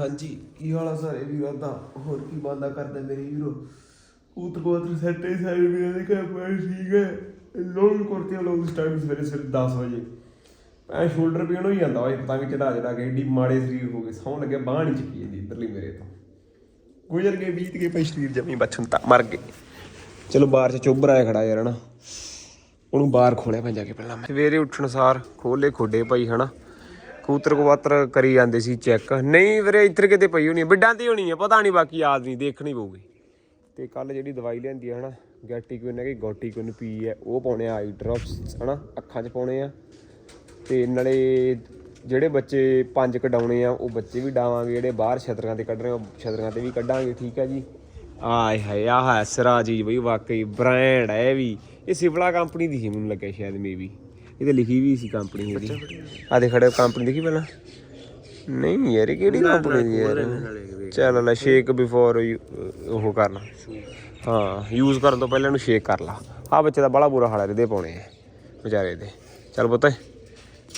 ਹਾਂਜੀ। ਕੀ ਹਾਲ ਆ ਸਾਰੇ ਵੀਰਾਂ ਦਾ ਹੋਰ ਕੀ ਬੰਦਾ ਕਰਦਾ ਮੇਰੇ ਵੀਰੋ? ਕੂਤ ਕੋਤਰ ਸੱਟੇ ਸਾਰੇ ਵੀਰਾਂ ਦੇ ਘਰ ਪਰ ਠੀਕ ਹੈ ਲੋਨ ਕਰਤੇ ਲੋਕ ਸਟਾਰਟ ਸਵੇਰੇ ਸਵੇਰੇ 10 ਵਜੇ। ਮੈਂ ਸ਼ੋਲਡਰ ਪੇਨ ਹੋਈ ਜਾਂਦਾ ਪਤਾ ਪਤੰਗ ਚੜਾ ਚੜਾ ਕੇ ਏਡੀ ਮਾੜੇ ਸਰੀਰ ਹੋ ਗਏ। ਸੌਣ ਲੱਗੇ ਬਾਂਹ ਨਹੀਂ ਚੁੱਕੀ ਜਾਂਦੀ ਇੱਧਰਲੀ ਮੇਰੇ ਤੋਂ। ਗੁਜ਼ਰ ਕੇ ਬੀਤ ਗਏ ਪਈ ਸਰੀਰ ਜਮੀ ਬਚਨ ਤਾਂ ਮਰ ਗਏ। ਚਲੋ ਬਾਹਰ ਚ ਚੋਬਰ ਆਇਆ ਖੜਾ ਯਾਰ, ਹਨਾ। ਉਹਨੂੰ ਬਾਹਰ ਖੋਲਿਆ ਪੈ ਜਾ ਕੇ ਪਹਿਲਾਂ। ਮੈਂ ਸਵੇਰੇ ਉੱਠਣ ਸਾਰ ਖੋਲੇ ਖੋਡੇ ਭਾਈ, ਹਨਾ। ਕੂਤਰ ਕਵਾਤਰ ਕਰੀ ਜਾਂਦੇ ਸੀ ਚੈੱਕ ਨਹੀਂ ਵੀਰੇ, ਇੱਧਰ ਕਿਤੇ ਪਈ ਹੋਣੀ ਬਿੱਡਾਂ ਤੇ ਹੋਣੀ ਹੈ ਪਤਾ ਨਹੀਂ ਬਾਕੀ ਯਾਦ ਨਹੀਂ ਦੇਖਣੀ ਪਊਗੀ। ਤੇ ਕੱਲ ਜਿਹੜੀ ਦਵਾਈ ਲਿਆਂਦੀ ਹੈ ਹਨਾ ਗੈਟੀਕੋਨ ਹੈ ਕਿ ਗੋਟੀਕੋਨ ਪੀ ਹੈ ਉਹ ਪਾਉਣੇ ਆ ਆਈ ਡ੍ਰੌਪਸ ਹਨਾ, ਅੱਖਾਂ 'ਚ ਪਾਉਣੇ ਆ। ਤੇ ਨਾਲੇ ਜਿਹੜੇ ਬੱਚੇ ਪੰਜ ਕਢਾਉਣੇ ਆ, ਉਹ ਬੱਚੇ ਵੀ ਡਾਵਾਂਗੇ, ਜਿਹੜੇ ਬਾਹਰ ਛਤਰਾਂ ਤੇ ਕੱਢ ਰਹੇ ਆ, ਉਹ ਛਤਰਾਂ ਤੇ ਵੀ ਕੱਢਾਂਗੇ, ਠੀਕ ਹੈ ਜੀ। ਆਏ ਹਾਏ, ਆਹ ਹੈ ਸਰਾ ਜੀ ਬਈ, ਵਾਕਈ ਬ੍ਰਾਂਡ ਹੈ ਇਹ ਵੀ। ਇਹ ਸਿਵਲਾ ਕੰਪਨੀ ਦੀ ਸੀ, ਮੈਨੂੰ ਲੱਗਿਆ ਸ਼ਾਇਦ ਮੇਬੀ ਇਹ ਤੇ ਲਿਖੀ ਵੀ ਸੀ ਕੰਪਨੀ ਇਹਦੀ। ਆ ਦੇ ਖੜੇ ਕੰਪਨੀ ਦੇਖੀ ਪਹਿਲਾਂ। ਨਹੀਂ ਯਾਰ ਇਹ ਕਿਹੜੀ ਕੰਪਨੀ ਦੀ ਯਾਰ? ਚੱਲ ਲੈ ਸ਼ੇਕ ਬਿਫੋਰ ਉਹ ਕਰਨਾ। ਹਾਂ ਯੂਜ਼ ਕਰਨ ਤੋਂ ਪਹਿਲਾਂ ਇਹਨੂੰ ਸ਼ੇਕ ਕਰ ਲਾ। ਆ ਬੱਚੇ ਦਾ ਬੜਾ ਬੁਰਾ ਹਾਲ ਹੈ ਇਹਦੇ ਪਾਉਣੇ ਵਿਚਾਰੇ ਦੇ। ਚੱਲ ਪੁੱਤ।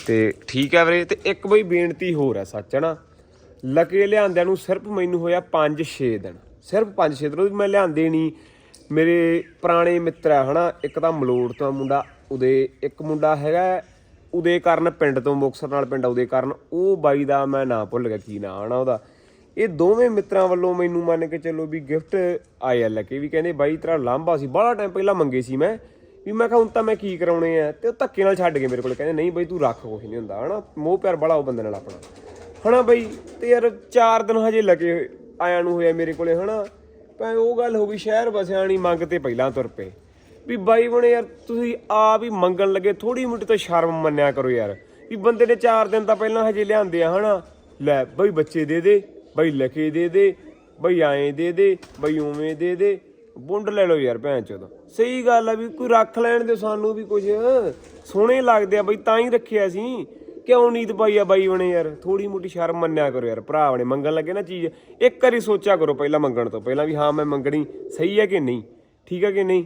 ਤੇ ਠੀਕ ਹੈ ਵੀਰੇ ਤੇ ਇੱਕ ਬਈ ਬੇਨਤੀ ਹੋਰ ਹੈ ਸੱਚ ਹੈ ਨਾ? ਲਕੇ ਲਿਆਂਦਿਆਂ ਨੂੰ ਸਿਰਫ ਮੈਨੂੰ ਹੋਇਆ 5-6 ਦਿਨ। ਸਿਰਫ 5-6 ਦਿਨ ਉਹ ਮੈਂ ਲਿਆਂਦੇ ਨਹੀਂ ਮੇਰੇ ਪੁਰਾਣੇ ਮਿੱਤਰ ਆ ਹਨਾ? ਇੱਕ ਤਾਂ ਮਲੋੜ ਤੋਂ ਮੁੰਡਾ ਉਹਦੇ ਇੱਕ ਮੁੰਡਾ ਹੈਗਾ ਉਦੇ ਕਰਨ ਪਿੰਡ ਤੋਂ ਮੁਕਸਰ ਨਾਲ ਪਿੰਡ ਉਹਦੇ ਕਰਨ ਉਹ ਬਾਈ ਦਾ ਮੈਂ ਨਾਂ ਭੁੱਲ ਗਿਆ, ਕੀ ਨਾਂ ਆਣਾ ਉਹਦਾ। ਇਹ ਦੋਵੇਂ ਮਿੱਤਰਾਂ ਵੱਲੋਂ ਮੈਨੂੰ ਮੰਨ ਕੇ ਚੱਲੋ ਵੀ ਗਿਫਟ ਆਇਆ ਲੈ ਕੇ, ਵੀ ਕਹਿੰਦੇ ਬਾਈ ਤੇਰਾ ਲਾਂਭਾ ਸੀ ਬੜਾ ਟਾਈਮ ਪਹਿਲਾਂ ਮੰਗੇ ਸੀ ਮੈਂ, ਵੀ ਮੈਂ ਕਿਹਾ ਹੁਣ ਤਾਂ ਮੈਂ ਕੀ ਕਰਾਉਣੇ ਆ, ਤੇ ਉਹ ਧੱਕੇ ਨਾਲ ਛੱਡ ਗਏ ਮੇਰੇ ਕੋਲ, ਕਹਿੰਦੇ ਨਹੀਂ ਬਾਈ ਤੂੰ ਰੱਖ ਕੁਛ ਨਹੀਂ ਹੁੰਦਾ ਹਨਾ, ਮੋਹ ਪਿਆਰ ਬੜਾ ਉਹ ਬੰਦੇ ਨਾਲ ਆਪਣਾ। ਹਨਾ ਬਾਈ, ਤੇ ਯਾਰ 4 ਦਿਨ ਹਜੇ ਲੱਗੇ ਹੋਏ- ਆਇਆਂ ਨੂੰ ਹੋਇਆ ਮੇਰੇ ਕੋਲੇ ਹਨਾ, ਭਾਵੇਂ ਉਹ ਗੱਲ ਹੋ ਗਈ, ਸ਼ਹਿਰ ਵਸਿਆ ਨਹੀਂ ਮੰਗ ਤੇ ਪਹਿਲਾਂ ਤੁਰ ਪਏ। ਵੀ ਬਾਈ ਬਣੇ ਯਾਰ, ਤੁਸੀਂ ਆਪ ਹੀ ਮੰਗਣ ਲੱਗੇ ਥੋੜੀ ਮੋਟੀ ਤਾਂ ਸ਼ਰਮ ਮੰਨਿਆ ਕਰੋ ਯਾਰ। ਵੀ ਬੰਦੇ ਨੇ 4 ਦਿਨ ਤਾਂ ਪਹਿਲਾਂ ਹਜੇ ਲਿਆਂਦੇ ਆ, ਹਨਾ? ਲੈ ਬਈ ਬੱਚੇ ਦੇ ਦੇ, ਬਈ ਲਖੇ ਦੇ ਦੇ, ਬਈ ਆਏ ਦੇ ਦੇ, ਬਈ ਉਵੇਂ ਦੇ ਦੇ, ਬੁੰਡ ਲੈ ਲਓ ਯਾਰ ਭੈਣ ਚੋਦ। ਸਹੀ ਗੱਲ ਆ ਵੀ ਕੋਈ ਰੱਖ ਲੈਣ ਦੇ ਸਾਨੂੰ ਵੀ ਕੁਝ ਸੋਹਣੇ ਲੱਗਦੇ ਆ ਬਈ, ਤਾਂ ਹੀ ਰੱਖਿਆ ਸੀ। ਕਿਉਂ ਨੀਤ ਪਾਈ ਆ ਬਾਈ ਬਣੇ ਯਾਰ? ਥੋੜੀ ਮੋਟੀ ਸ਼ਰਮ ਮੰਨਿਆ ਕਰੋ ਯਾਰ, ਭਰਾ ਬਣੇ, ਮੰਗਣ ਲੱਗੇ ਨਾ ਚੀਜ਼। ਇੱਕ ਵਾਰੀ ਸੋਚਿਆ ਕਰੋ ਪਹਿਲਾਂ ਮੰਗਣ ਤੋਂ, ਪਹਿਲਾਂ ਵੀ ਹਾਂ ਮੈਂ ਮੰਗਣੀ, ਸਹੀ ਹੈ ਕਿ ਨਹੀਂ? ਠੀਕ ਹੈ ਕਿ ਨਹੀਂ?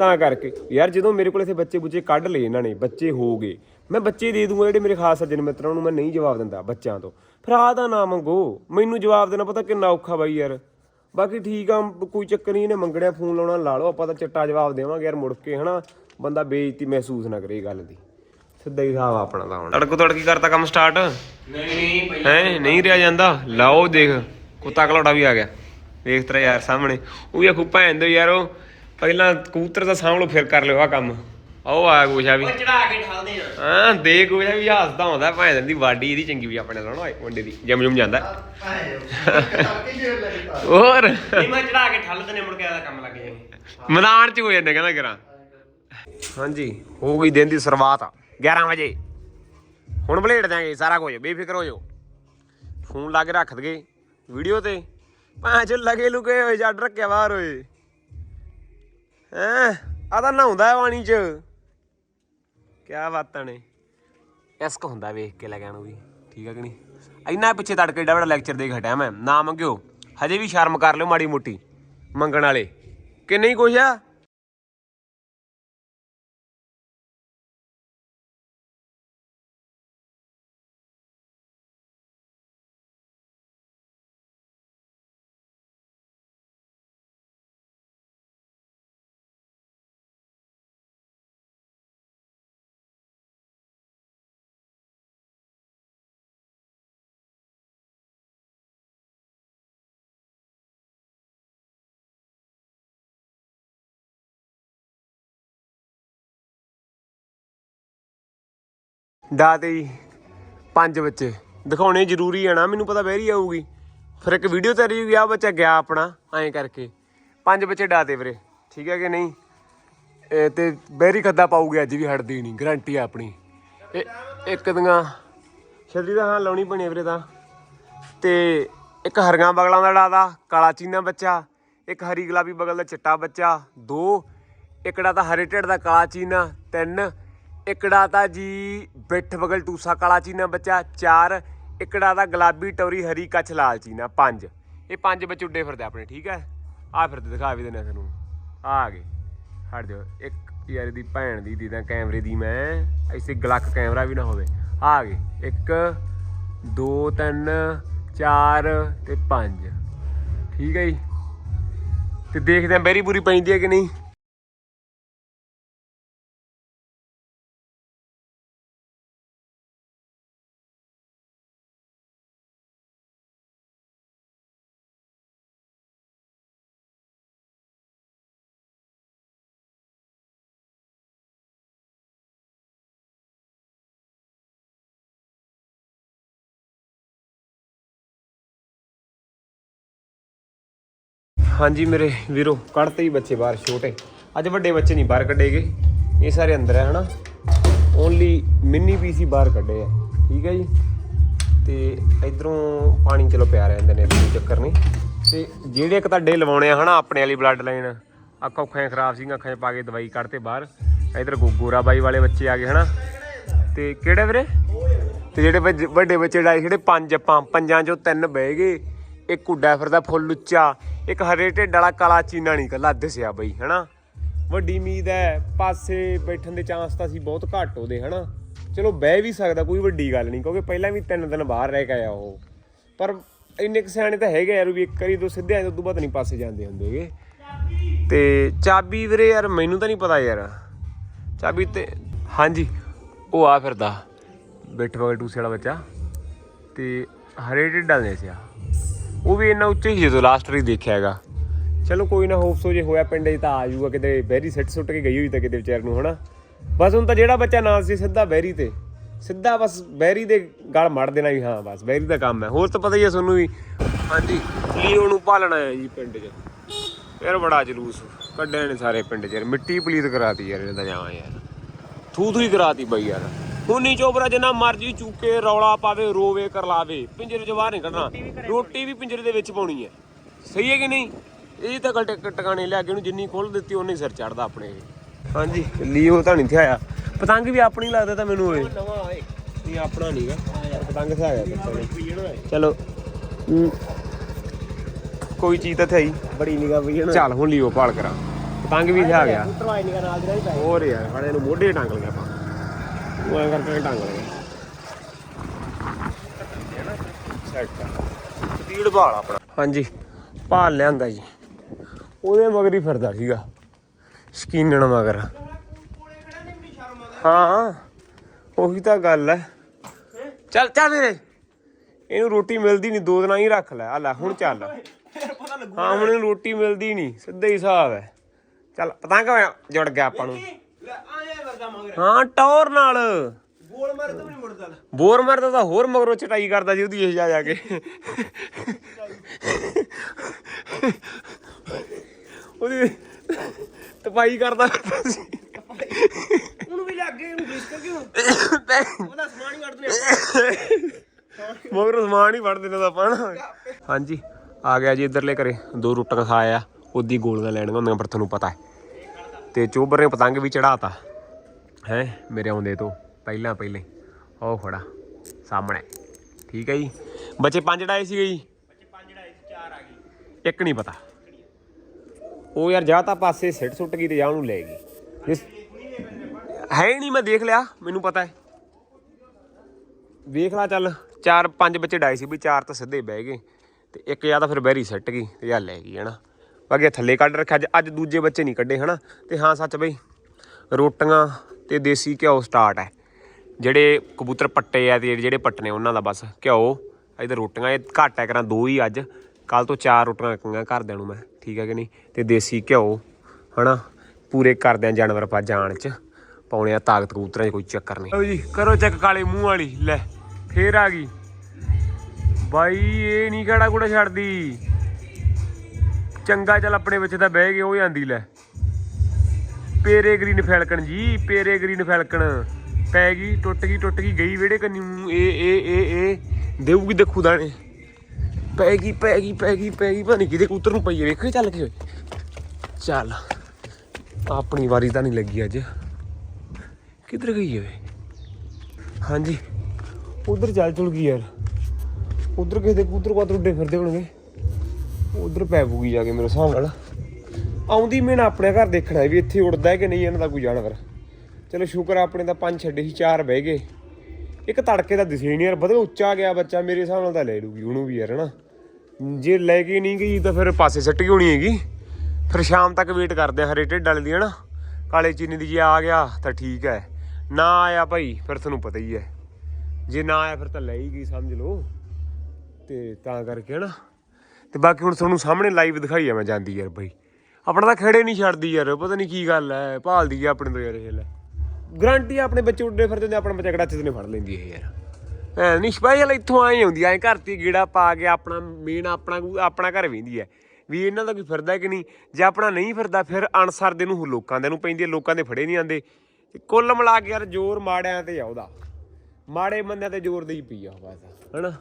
ਤਾਂ ਕਰਕੇ। ਯਾਰ ਜਦੋਂ ਮੇਰੇ ਕੋਲ ਇੱਥੇ ਬੱਚੇ ਬੁੱਚੇ ਕੱਢ ਲਏ ਇਹਨਾਂ ਨੇ ਬੱਚੇ ਹੋ ਗਏ। ਮੈਂ ਬੱਚੇ ਦੇ ਦੂੰਗਾ ਜਿਹੜੇ ਮੇਰੇ ਖਾਸ ਸੱਜਣ ਮਿੱਤਰਾਂ ਨੂੰ ਮੈਂ ਨਹੀਂ ਜਵਾਬ ਦਿੰਦਾ ਬੱਚਿਆਂ ਤੋਂ। ਫਿਰ ਆਹ ਦਾ ਨਾ ਮੰਗੋ। ਮੈਨੂੰ ਜਵਾਬ ਦੇਣਾ ਪਤਾ ਕਿੰਨਾ ਔਖਾ ਬਾਈ ਯਾਰ। ਬਾਕੀ ਠੀਕ ਆ ਕੋਈ ਚੱਕਰ ਨਹੀਂ ਇਹਨੇ ਮੰਗਣਿਆ ਫੋਨ ਲਾਉਣਾ ਲਾ ਲਓ ਆਪਾਂ ਤਾਂ ਚਿੱਟਾ ਜਵਾਬ ਦੇਵਾਂਗੇ ਯਾਰ ਮੁੜ ਕੇ ਹਨਾ। ਬੰਦਾ ਬੇਇੱਜ਼ਤੀ ਮਹਿਸੂਸ ਨਾ ਕਰੇ ਇਹ ਗੱਲ ਦੀ। ਸਿੱਧਾ ਹੀ ਹਿਸਾਬ ਆਪਣਾ ਤਾਂ ਹੁਣ। ਤੜਕੋ ਤੜਕੀ ਕਰਤਾ ਕੰਮ ਸਟਾਰਟ ਨਹੀਂ ਨਹੀਂ ਹੈ ਨਹੀਂ ਰਿਹਾ ਜਾਂਦਾ। ਲਾਓ ਦੇਖ। ਕੁੱਤਾ ਘਲੋੜਾ ਵੀ ਆ ਗਿਆ। ਵੇਖ ਤੇਰਾ ਯਾਰ ਸਾਹਮਣੇ। ਉਹ ਵੀ ਆਖੂ ਭੈਣ ਦੇ ਯਾਰ ਉਹ ਪਹਿਲਾਂ ਕਬੂਤਰ ਦਾ ਸਾਹਮਣੇ ਫਿਰ ਕਰ ਲਿਓ ਆ ਕੰਮ। ਆਓ ਆ ਗੋਸ਼ਾ ਵੀ। ਚੜਾ ਕੇ ਠਾਲਦੇ ਆ। ਹਾਂ ਦੇ ਗੋਸ਼ਾ ਵੀ ਹੱਸਦਾ ਹੁੰਦਾ ਭੈਣ ਦੀ ਵਾਡੀ ਇਹਦੀ ਚੰਗੀ ਵੀ ਆਪਣੇ ਨਾਲ ਓਏ ਮੁੰਡੇ ਦੀ ਜਮ ਜਮ ਜਾਂਦਾ। ਹੋਰ? ਨਹੀਂ ਮੈਂ ਚੜਾ ਕੇ ਠਾਲਦੇ ਨੇ ਮੁੜ ਕੇ ਆਦਾ ਕੰਮ ਲੱਗ ਜਾਣੀ ਮੈਦਾਨ ਚ ਹੋ ਜਾਂਦੇ ਕਹਿੰਦਾ ਕਰਾਂ। ਹਾਂਜੀ ਹੋ ਗਈ ਦਿਨ ਦੀ ਸ਼ੁਰੂਆਤ 11 ਵਜੇ। ਹੁਣ ਬਲੇਡ ਦਾਂਗੇ ਸਾਰਾ ਕੁਝ ਬੇਫਿਕਰ ਹੋ ਜਾਓ। ਫੋਨ ਲਾ ਕੇ ਰੱਖ ਦਗੇ ਵੀਡੀਓ ਤੇ। ਭਾਂ ਚ ਲਗੇ ਲੁਕੇ ਹੋਏ ਜੱਡ ਰੱਖਿਆ ਬਾਹਰ ਹੋਏ। ਹੈਂ? ਆ ਤਾਂ ਨਹਾਉਂਦਾ ਪਾਣੀ ਚ। ਕਿਆ ਬਾਤਾਂ ਨੇ। ਇਸਕ ਹੁੰਦਾ ਵੇਖ ਕੇ ਲੱਗਿਆ ਨੂੰ ਵੀ। ਠੀਕ ਹੈ ਕਿ ਨਹੀਂ? ਇੰਨਾ ਪਿੱਛੇ ਤੜਕੇ ਏਡਾ ਵੱਡਾ ਲੈਕਚਰ ਦੇ ਕੇ ਹਟਿਆ ਮੈਂ। ਨਾ ਮੰਗਿਓ। ਹਜੇ ਵੀ ਸ਼ਰਮ ਕਰ ਲਿਓ ਮਾੜੀ ਮੋਟੀ। ਮੰਗਣ ਵਾਲੇ। ਕਿ ਨਹੀਂ ਕੁਛ ਆ? ਦਾ ਤੇ ਜੀ ਪੰਜ ਬੱਚੇ। ਦਿਖਾਉਣੇ ਜ਼ਰੂਰੀ ਆ ਨਾ, ਮੈਨੂੰ ਪਤਾ ਬਹਿਰੀ ਆਊਗੀ। ਫਿਰ ਇੱਕ ਵੀਡੀਓ ਤੇ ਰਹੀ ਆ ਬੱਚਾ ਗਿਆ ਆਪਣਾ, ਐਂ ਕਰਕੇ। ਪੰਜ ਬੱਚੇ ਡਾਤੇ ਵੀਰੇ, ਠੀਕ ਹੈ ਕਿ ਨਹੀਂ? ਇਹ ਤੇ ਬਹਿਰੀ ਖੱਦਾ ਪਾਊਗੀ ਅੱਜ ਵੀ, ਹਟਦੀ ਨਹੀਂ ਗਰੰਟੀ ਆ ਆਪਣੀ। ਇਹ ਇੱਕ ਦੀਆਂ ਛੱਲੀ ਦਾ ਹਾਂ ਲਾਉਣੀ ਬਣੀ ਵੀਰੇ ਤਾਂ। ਤੇ ਇੱਕ ਹਰੀਆਂ ਬਗਲਾਂ ਦਾ ਡਾਦਾ ਕਾਲਾ ਚੀਨਾ ਬੱਚਾ, ਇੱਕ ਹਰੀ ਗੁਲਾਬੀ ਬਗਲ ਦਾ ਚਿੱਟਾ ਬੱਚਾ, ਦੋ। ਇਕੜਾ ਤਾਂ ਹਰੇ ਢਿੱਡ ਦਾ ਕਾਲਾ ਚੀਨਾ, ਤਿੰਨ। ਇਕੜਾ ਤਾਂ ਜੀ ਬਿੱਠ ਬਗਲ ਟੂਸਾ ਕਾਲਾ ਚੀਨਾ ਬੱਚਾ, ਚਾਰ ਇਕੜਾ ਦਾ ਗੁਲਾਬੀ ਟੌਰੀ ਹਰੀ ਕੱਛ ਲਾਲ ਚੀਨਾ, ਪੰਜ। ਇਹ ਪੰਜ ਬੱਚੇ ਉੱਡੇ ਫਿਰਦੇ ਆਪਣੇ, ਠੀਕ ਹੈ? ਆ ਫਿਰਦੇ, ਦਿਖਾ ਵੀ ਦਿੰਦੇ ਤੁਹਾਨੂੰ। ਆ ਗਏ। ਹਟ ਜਾਓ। ਇੱਕ ਯਾਰ ਦੀ ਭੈਣ ਦੀ ਦੀਦਾ ਕੈਮਰੇ ਦੀ ਮੈਂ। ਐਸੇ ਗਲੱਕ ਕੈਮਰਾ ਵੀ ਨਾ ਹੋਵੇ। ਆ ਗਏ। ਇੱਕ, ਦੋ, ਤਿੰਨ 4 ਤੇ 5 ਠੀਕ ਹੈ ਜੀ? ਤੇ ਦੇਖਦੇ ਆਂ ਬੈਰੀ ਪੂਰੀ ਪੈਂਦੀ ਹੈ ਕਿ ਨਹੀਂ? ਹਾਂਜੀ ਮੇਰੇ ਵੀਰੋ ਕੱਢਤੇ ਹੀ ਬੱਚੇ ਬਾਹਰ ਛੋਟੇ। ਅੱਜ ਵੱਡੇ ਬੱਚੇ ਨਹੀਂ ਬਾਹਰ ਕੱਢੇਗੇ ਇਹ ਸਾਰੇ ਅੰਦਰ ਹੈ, ਹਨਾ? ਓਨਲੀ ਮਿੰਨੀ ਪੀਸ ਹੀ ਬਾਹਰ ਕੱਢੇ ਆ। ਠੀਕ ਹੈ ਜੀ? ਤੇ ਇਧਰੋਂ ਪਾਣੀ ਚਲੋ ਪਿਆ ਰਹਿੰਦੇ ਨੇ, ਕੋਈ ਚੱਕਰ ਨਹੀਂ। ਤੇ ਜਿਹੜੇ ਇੱਕ ਤੁਹਾਡੇ ਲਵਾਉਣੇ ਆ, ਹਨਾ, ਆਪਣੇ ਵਾਲੀ ਬਲੱਡ ਲਾਈਨ ਅੱਖਾਂ ਅੱਖਾਂ ਖਰਾਬ ਸੀਗੀਆਂ, ਅੱਖਾਂ 'ਚ ਪਾ ਕੇ ਦਵਾਈ ਕੱਢਤੇ ਬਾਹਰ। ਇਧਰ ਗੋਰਾ ਬਾਈ ਵਾਲੇ ਬੱਚੇ ਆ ਗਏ, ਹਨਾ? ਤੇ ਕਿਹੜੇ ਵੀਰੇ? ਤੇ ਜਿਹੜੇ ਵੱਜ- ਵੱਡੇ ਬੱਚੇ ਡਾਈ ਜਿਹੜੇ ਪੰਜ, ਆਪਾਂ, ਪੰਜਾਂ ਚੋਂ ਤਿੰਨ ਬਹਿ ਗਏ। ਇੱਕ ਉੱਡਾ ਫਿਰਦਾ, ਫੁੱਲ ਉੱਚਾ। ਇੱਕ ਹਰੇ ਢਿੱਡ ਵਾਲਾ ਕਾਲਾ ਚੀਨਾ ਨਹੀਂ ਕੱਲਾ ਦਿਸਿਆ ਬਈ, ਹਨਾ? ਵੱਡੀ ਉਮੀਦ ਹੈ ਪਾਸੇ ਬੈਠਣ ਦੇ ਚਾਂਸ ਤਾਂ ਸੀ ਬਹੁਤ ਘੱਟ ਉਹਦੇ, ਹਨਾ? ਚਲੋ ਬਹਿ ਵੀ ਸਕਦਾ, ਕੋਈ ਵੱਡੀ ਗੱਲ ਨਹੀਂ, ਕਿਉਂਕਿ ਪਹਿਲਾਂ ਵੀ ਤਿੰਨ ਦਿਨ ਬਾਹਰ ਰਹਿ ਕੇ ਆਇਆ ਉਹ। ਪਰ ਇੰਨੇ ਕੁ ਸਿਆਣੇ ਤਾਂ ਹੈਗੇ ਯਾਰ, ਵੀ ਇੱਕ ਵਾਰੀ ਦੋ ਸਿੱਧੇ ਆਏ ਤੋਂ ਬਾਅਦ ਨਹੀਂ ਪਾਸੇ ਜਾਂਦੇ ਹੁੰਦੇਗੇ ਤੇ ਚਾਬੀ ਵੀਰੇ ਯਾਰ, ਮੈਨੂੰ ਤਾਂ ਨਹੀਂ ਪਤਾ ਯਾਰ। ਚਾਬੀ ਤੇ, ਹਾਂਜੀ, ਉਹ ਆ ਫਿਰਦਾ ਬਿੱਟ ਬਗਲ ਟੂਸੇ ਵਾਲਾ ਬੱਚਾ। ਤੇ ਹਰੇ ਢਿੱਡਾਂ ਦੇ ਸਿਆ। ਉਹ ਵੀ ਇੰਨਾ ਉੱਚਾ ਹੀ ਜਦੋਂ ਲਾਸਟ ਰੀ ਦੇਖਿਆ ਹੈਗਾ। ਚਲੋ ਕੋਈ ਨਾ ਹੋਪਸੋ ਜੇ ਹੋਇਆ ਪਿੰਡ 'ਚ ਤਾਂ ਆ ਜਾਊਗਾ, ਕਿਤੇ ਬੈਰੀ ਸਿੱਟ ਸੁੱਟ ਕੇ ਗਈ ਹੋਈ ਤਾਂ ਕਿਤੇ ਵਿਚਾਰ ਨੂੰ, ਹਨਾ? ਬਸ ਹੁਣ ਤਾਂ ਜਿਹੜਾ ਬੱਚਾ ਨਾ ਸੀ, ਸਿੱਧਾ ਬਹਿਰੀ ਤੇ। ਸਿੱਧਾ ਬਸ ਬਹਿਰੀ ਦੇ ਗਲ ਮੜ ਦੇਣਾ ਵੀ ਹਾਂ, ਬਸ ਬਹਿਰੀ ਦਾ ਕੰਮ ਹੈ। ਹੋਰ ਤਾਂ ਪਤਾ ਹੀ ਹੈ ਤੁਹਾਨੂੰ ਵੀ। ਹਾਂਜੀ ਲੀਓ ਨੂੰ ਪਾਲਣਾ ਹੈ ਜੀ ਪਿੰਡ 'ਚ। ਯਾਰ ਬੜਾ ਜਲੂਸ ਕੱਢਿਆ ਨੇ ਸਾਰੇ ਪਿੰਡ 'ਚ ਯਾਰ। ਮਿੱਟੀ ਪਲੀਤ ਕਰਾਤੀ ਯਾਰ ਇਹਦਾ ਜਾਵਾਂ ਯਾਰ। ਥੂ ਥੂ ਹੀ ਕਰਾਤੀ ਬਈ ਯਾਰ। ਹੁਣੀ ਚੋਬਰਾ ਜਿੰਨਾ ਮਰਜ਼ੀ ਚੂਕੇ ਰੌਲਾ ਪਾਵੇ ਰੋਵੇ ਕਰਲਾਵੇ ਪਿੰਜਰੇ 'ਚ ਬਾਹਰ ਨਹੀਂ ਕੱਢਣਾ ਰੋਟੀ ਵੀ ਪਿੰਜਰੇ ਦੇ ਵਿੱਚ ਪਾਉਣੀ ਹੈ। ਸਹੀ ਹੈ ਕਿ ਨਹੀਂ? ਇਹ ਤਾਂ ਗੱਲ ਟਿਕ ਟਿਕਾਣੇ ਲਿਆ ਕੇ ਉਹਨੂੰ ਜਿੰਨੀ ਖੋਲ ਦਿੱਤੀ ਉਹਨੇ ਸਿਰ ਚੜਦਾ ਆਪਣੇ। ਹਾਂਜੀ ਲੀਓ ਤਾਂ ਨਹੀਂ ਥਿਆ ਆਇਆ ਪਤੰਗ ਵੀ ਆਪਣੀ ਲੱਗਦਾ ਤਾਂ ਮੈਨੂੰ ਓਏ ਨਵਾਂ ਓਏ ਨਹੀਂ ਆਪਣਾ ਨਹੀਂਗਾ ਪਤੰਗ ਥਿਆ ਗਿਆ ਬੱਚੇ ਚਲੋ। ਕੋਈ ਚੀਜ਼ ਤਾਂ ਥਈ ਬੜੀ ਨਿਗਾ ਵੀ ਚੱਲ ਹੁਣ ਲੀਓ ਭਾਲ ਕਰਾਂ। ਪਤੰਗ ਵੀ ਥਿਆ ਗਿਆ। ਹੋਰ ਯਾਰ ਫੜੇ ਨੂੰ ਮੋਢੇ ਟੰਗ ਲਿਆ ਆਪਾਂ। ਉਹ ਐਂ ਕਰਕੇ ਲਿਆ ਸੈੱਟ ਸਪੀਡ ਭਾਲ ਆਪਣਾ। ਹਾਂਜੀ ਭਾਲ ਲਿਆਂਦਾ ਜੀ। ਉਹਦੇ ਮਗਰ ਹੀ ਫਿਰਦਾ ਸੀਗਾ। ਸਕੀਨਣ ਮਗਰ। ਹਾਂ ਉਹੀ ਤਾਂ ਗੱਲ ਹੈ ਚੱਲ ਚੱਲ ਵੀਰੇ। ਇਹਨੂੰ ਰੋਟੀ ਮਿਲਦੀ ਨਹੀਂ ਦੋ ਦਿਨਾਂ ਹੀ ਰੱਖ ਲੈ। ਆ ਲੈ ਹੁਣ ਚੱਲ। ਹਾਂ ਹੁਣ ਰੋਟੀ ਮਿਲਦੀ ਨਹੀਂ। ਸਿੱਧਾ ਹੀ ਹਿਸਾਬ ਹੈ ਚੱਲ ਪਤੰਗ ਹੋਇਆ ਜੁੜ ਗਿਆ ਆਪਾਂ ਨੂੰ। ਹਾਂ ਟੌਰ ਨਾਲ। ਗੋਲ ਮਾਰ ਤਾਂ ਨਹੀਂ ਮੁੜਦਾ। ਬੋਰ ਮਰਦਾ ਤਾਂ ਹੋਰ ਮਗਰੋਂ ਚਟਾਈ ਕਰਦਾ ਸੀ ਉਹਦੀ ਇਹ ਜਾ ਜਾ ਕੇ। ਉਹਦੀ ਤਪਾਈ ਕਰਦਾ ਫਿਰਦਾ ਸੀ। ਉਹਨੂੰ ਵੀ ਲੱਗ ਗਏ ਉਹਨੂੰ ਰਿਸਕ ਕਿਉਂ? ਉਹਦਾ ਸਮਾਨ ਹੀ ਕੱਢ ਮਗਰੋਂ ਸਮਾਨ ਹੀ ਵੜ ਦਿੰਦਾ ਤਾਂ ਆਪਾਂ ਨਾ। ਹਾਂਜੀ ਆ ਗਿਆ ਜੀ ਇਧਰਲੇ ਘਰੇ। ਦੋ ਰੋਟੀਆਂ ਖਾਇਆ ਉਹਦੀ ਗੋਲੀਆਂ ਲੈਣੀਆਂ ਹੁੰਦੀਆਂ ਪਰ ਤੁਹਾਨੂੰ ਪਤਾ ਹੈ। ਤੇ ਚੋਬਰ ਨੇ ਪਤੰਗ ਵੀ ਚੜਾਤਾ ਹੈ ਮੇਰੇ ਆਉਂਦੇ ਤੋਂ, ਪਹਿਲਾਂ ਪਹਿਲੇ। ਉਹ ਖੜਾ ਸਾਹਮਣੇ। ਠੀਕ ਹੈ ਜੀ? ਬੱਚੇ ਪੰਜ ਡਾਏ ਸੀਗੇ ਜੀ? ਬੱਚੇ ਪੰਜ ਡਾਏ ਸੀ ਚਾਰ ਆ ਗਈ ਇੱਕ ਨਹੀਂ ਪਤਾ। ਉਹ ਯਾਰ ਜਾਂ ਤਾਂ ਪਾਸੇ ਸਿੱਟ ਸੁੱਟ ਗਈ ਤੇ ਜਾਂ ਉਹਨੂੰ ਲੈ ਗਈ। ਹੈ ਹੀ ਨਹੀਂ, ਮੈਂ ਦੇਖ ਲਿਆ, ਮੈਨੂੰ ਪਤਾ ਹੈ। ਵੇਖ ਲਾ ਚੱਲ, ਚਾਰ ਪੰਜ ਬੱਚੇ ਡਾਏ ਸੀ ਵੀ ਚਾਰ ਤਾਂ ਸਿੱਧੇ ਬਹਿ ਗਏ ਤੇ ਇੱਕ ਜਾਂ ਤਾਂ ਫਿਰ ਬਹਿਰੀ ਸਿੱਟ ਗਈ ਤੇ ਜਾਂ ਲੈ ਗਈ ਹਨਾ ਬਾਕੀ ਥੱਲੇ ਕੱਢ ਰੱਖਿਆ, ਅੱਜ ਅੱਜ ਦੂਜੇ ਬੱਚੇ ਨਹੀਂ ਕੱਢੇ ਹਨਾ ਤੇ ਹਾਂ, ਸੱਚ ਬਈ ਰੋਟੀਆਂ ਤੇ ਦੇਸੀ ਘਿਓ ਸਟਾਰਟ ਹੈ। ਜਿਹੜੇ ਕਬੂਤਰ ਪੱਟੇ ਆ ਤੇ ਜਿਹੜੇ ਪੱਟਨੇ ਉਹਨਾਂ ਦਾ ਬਸ ਘਿਓ ਇਧਰ ਰੋਟੀਆਂ ਇਹ ਘੱਟ ਹੈ, ਕਰਾਂ ਦੋ ਹੀ ਅੱਜ। ਕੱਲ ਤੋਂ ਚਾਰ ਰੋਟੀਆਂ ਰੱਖੀਆਂ ਘਰਦਿਆਂ ਨੂੰ ਮੈਂ, ਠੀਕ ਹੈ ਕਿ ਨਹੀਂ? ਤੇ ਦੇਸੀ ਘਿਓ, ਹਨਾ? ਪੂਰੇ ਕਰਦਿਆਂ ਜਾਨਵਰ ਪਾ ਜਾਣ ਚ, ਪਾਉਣੇ ਆ ਤਾਕਤ ਕਬੂਤਰਾਂ 'ਚ ਕੋਈ ਚੱਕਰ ਨਹੀਂ। ਲਓ ਜੀ, ਕਰੋ ਚੱਕ ਕਾਲੇ ਮੂੰਹ ਵਾਲੀ, ਲੈ, ਫੇਰ ਆ ਗਈ। ਬਾਈ, ਇਹ ਨਹੀਂ ਕਿਹੜਾ ਕੁੜਾ ਛੱਡਦੀ। ਚੰਗਾ ਚੱਲ, ਆਪਣੇ ਵਿੱਚ ਤਾਂ ਬਹਿ ਗਏ ਉਹ ਜਾਂਦੀ ਲੈ। ਪੇਰੇ ਗ੍ਰੀਨ ਫੈਲਕਣ ਜੀ ਪੇਰੇਗ੍ਰੀਨ ਫੈਲਕਣ। ਪੈ ਗਈ, ਟੁੱਟ ਗਈ ਟੁੱਟ ਗਈ ਗਈ ਵਿਹੜੇ ਕੰਨੀ ਨੂੰ ਇਹ ਇਹ ਇਹ ਇਹ ਦੇਊਗੀ ਦੇਖੂ ਦਾਣੇ। ਪੈ ਗਈ ਪੈ ਗਈ ਪੈ ਗਈ ਪੈ ਗਈ। ਭਾਣੀ ਕਿਤੇ ਕੂਤਰ ਨੂੰ ਪਈ ਵੇਖੇ ਚੱਲ ਕੇ। ਓਏ ਚੱਲ, ਆਪਣੀ ਵਾਰੀ ਤਾਂ ਨਹੀਂ ਲੱਗੀ ਅੱਜ। ਕਿੱਧਰ ਗਈ ਓਏ ਹਾਂਜੀ। ਉਧਰ ਚੱਲ ਚੁਲ ਗਈ ਯਾਰ। ਉਧਰ ਕਿਸੇ ਦੇ ਕੂਤਰ ਕੁਤਰ ਉੱਡੇ ਫਿਰਦੇ ਹੋਣਗੇ। ਉਧਰ ਪੈ ਪੂਗੀ ਜਾ ਕੇ ਮੇਰੇ ਹਿਸਾਬ ਨਾਲ। ਆਉਂਦੀ ਮੈਂ ਆਪਣੇ ਘਰ ਦੇਖਣਾ ਵੀ ਇੱਥੇ ਉੜਦਾ ਹੈ ਕਿ ਨਹੀਂ ਇਹਨਾਂ ਦਾ ਕੋਈ ਜਾਨਵਰ। ਚਲੋ ਸ਼ੁਕਰ ਆ ਆਪਣੇ ਤਾਂ ਪੰਜ ਛੱਡੇ ਸੀ, ਚਾਰ ਬਹਿ ਗਏ। ਇੱਕ ਤੜਕੇ ਦਾ ਦਿਸੇ ਨਹੀਂ ਯਾਰ, ਬਦਲ ਉੱਚਾ ਗਿਆ ਬੱਚਾ, ਮੇਰੇ ਹਿਸਾਬ ਨਾਲ ਤਾਂ ਲੈ ਲੂਗੀ ਉਹਨੂੰ ਵੀ ਯਾਰ, ਹਨਾ। ਜੇ ਲੈ ਕੇ ਨਹੀਂ ਗਈ ਤਾਂ ਫਿਰ ਪਾਸੇ ਸੱਟ ਗਈ ਹੋਣੀ ਹੈਗੀ? ਫਿਰ ਸ਼ਾਮ ਤੱਕ ਵੇਟ ਕਰਦੇ ਆ ਹਰੇ ਢਿੱਡ ਵਾਲੇ ਦੀ, ਹਨਾ। ਕਾਲੇ ਚੀਨੀ ਦੀ ਜੇ ਆ ਗਿਆ ਤਾਂ ਠੀਕ ਹੈ। ਨਾ ਆਇਆ ਭਾਈ, ਫਿਰ ਤੁਹਾਨੂੰ ਪਤਾ ਹੀ ਹੈ। ਜੇ ਨਾ ਆਇਆ ਫਿਰ ਤਾਂ ਲੈ ਹੀ ਗਈ, ਸਮਝ ਲਓ। ਤੇ ਤਾਂ ਕਰਕੇ, ਹਨਾ। ਤੇ ਬਾਕੀ ਹੁਣ ਤੁਹਾਨੂੰ ਸਾਹਮਣੇ ਲਾਈਵ ਦਿਖਾਈ ਆ ਮੈਂ ਜਾਂਦੀ ਯਾਰ ਬਾਈ ਆਪਣਾ ਤਾਂ ਖੇੜੇ ਨਹੀਂ ਛੱਡਦੀ ਯਾਰ, ਪਤਾ ਨਹੀਂ ਕੀ ਗੱਲ ਹੈ ਭਾਲਦੀ ਆ ਆਪਣੇ ਤੋਂ ਯਾਰ ਇਹ ਲੈ। ਗਰੰਟੀ ਆਪਣੇ ਬੱਚੇ ਉੱਡੇ ਫਿਰਦੇ ਨੇ ਆਪਣਾ ਬੱਚਾ ਗੜਾਚੇ ਨੇ ਫੜ ਲੈਂਦੀ ਇਹ ਯਾਰ। ਐ ਨਹੀਂ ਸਪੈਸ਼ਲ ਇੱਥੋਂ ਆਏ ਹੁੰਦੀ ਐ ਘਰ ਤੇ ਗੀੜਾ ਪਾ ਕੇ ਆਪਣਾ ਮੇਨ ਆਪਣਾ ਆਪਣਾ ਘਰ ਵੇਂਦੀ ਐ। ਵੀ ਇਹਨਾਂ ਦਾ ਕੋਈ ਫਿਰਦਾ ਕਿ ਨਹੀਂ? ਜੇ ਆਪਣਾ ਨਹੀਂ ਫਿਰਦਾ, ਫਿਰ ਅਨਸਰ ਦੇ ਨੂੰ ਲੋਕਾਂ ਦੇ ਨੂੰ ਪੈਂਦੀ ਐ, ਲੋਕਾਂ ਦੇ ਫੜੇ ਨਹੀਂ ਆਂਦੇ ਕੁੱਲ ਮਿਲਾ ਕੇ ਯਾਰ ਜ਼ੋਰ ਮਾੜਿਆਂ ਤੇ ਆ ਉਹਦਾ। ਮਾੜੇ ਬੰਦਿਆਂ ਤੇ ਜ਼ੋਰ ਦੇ ਹੀ ਪਈ ਆ ਬਸ, ਹਨਾ?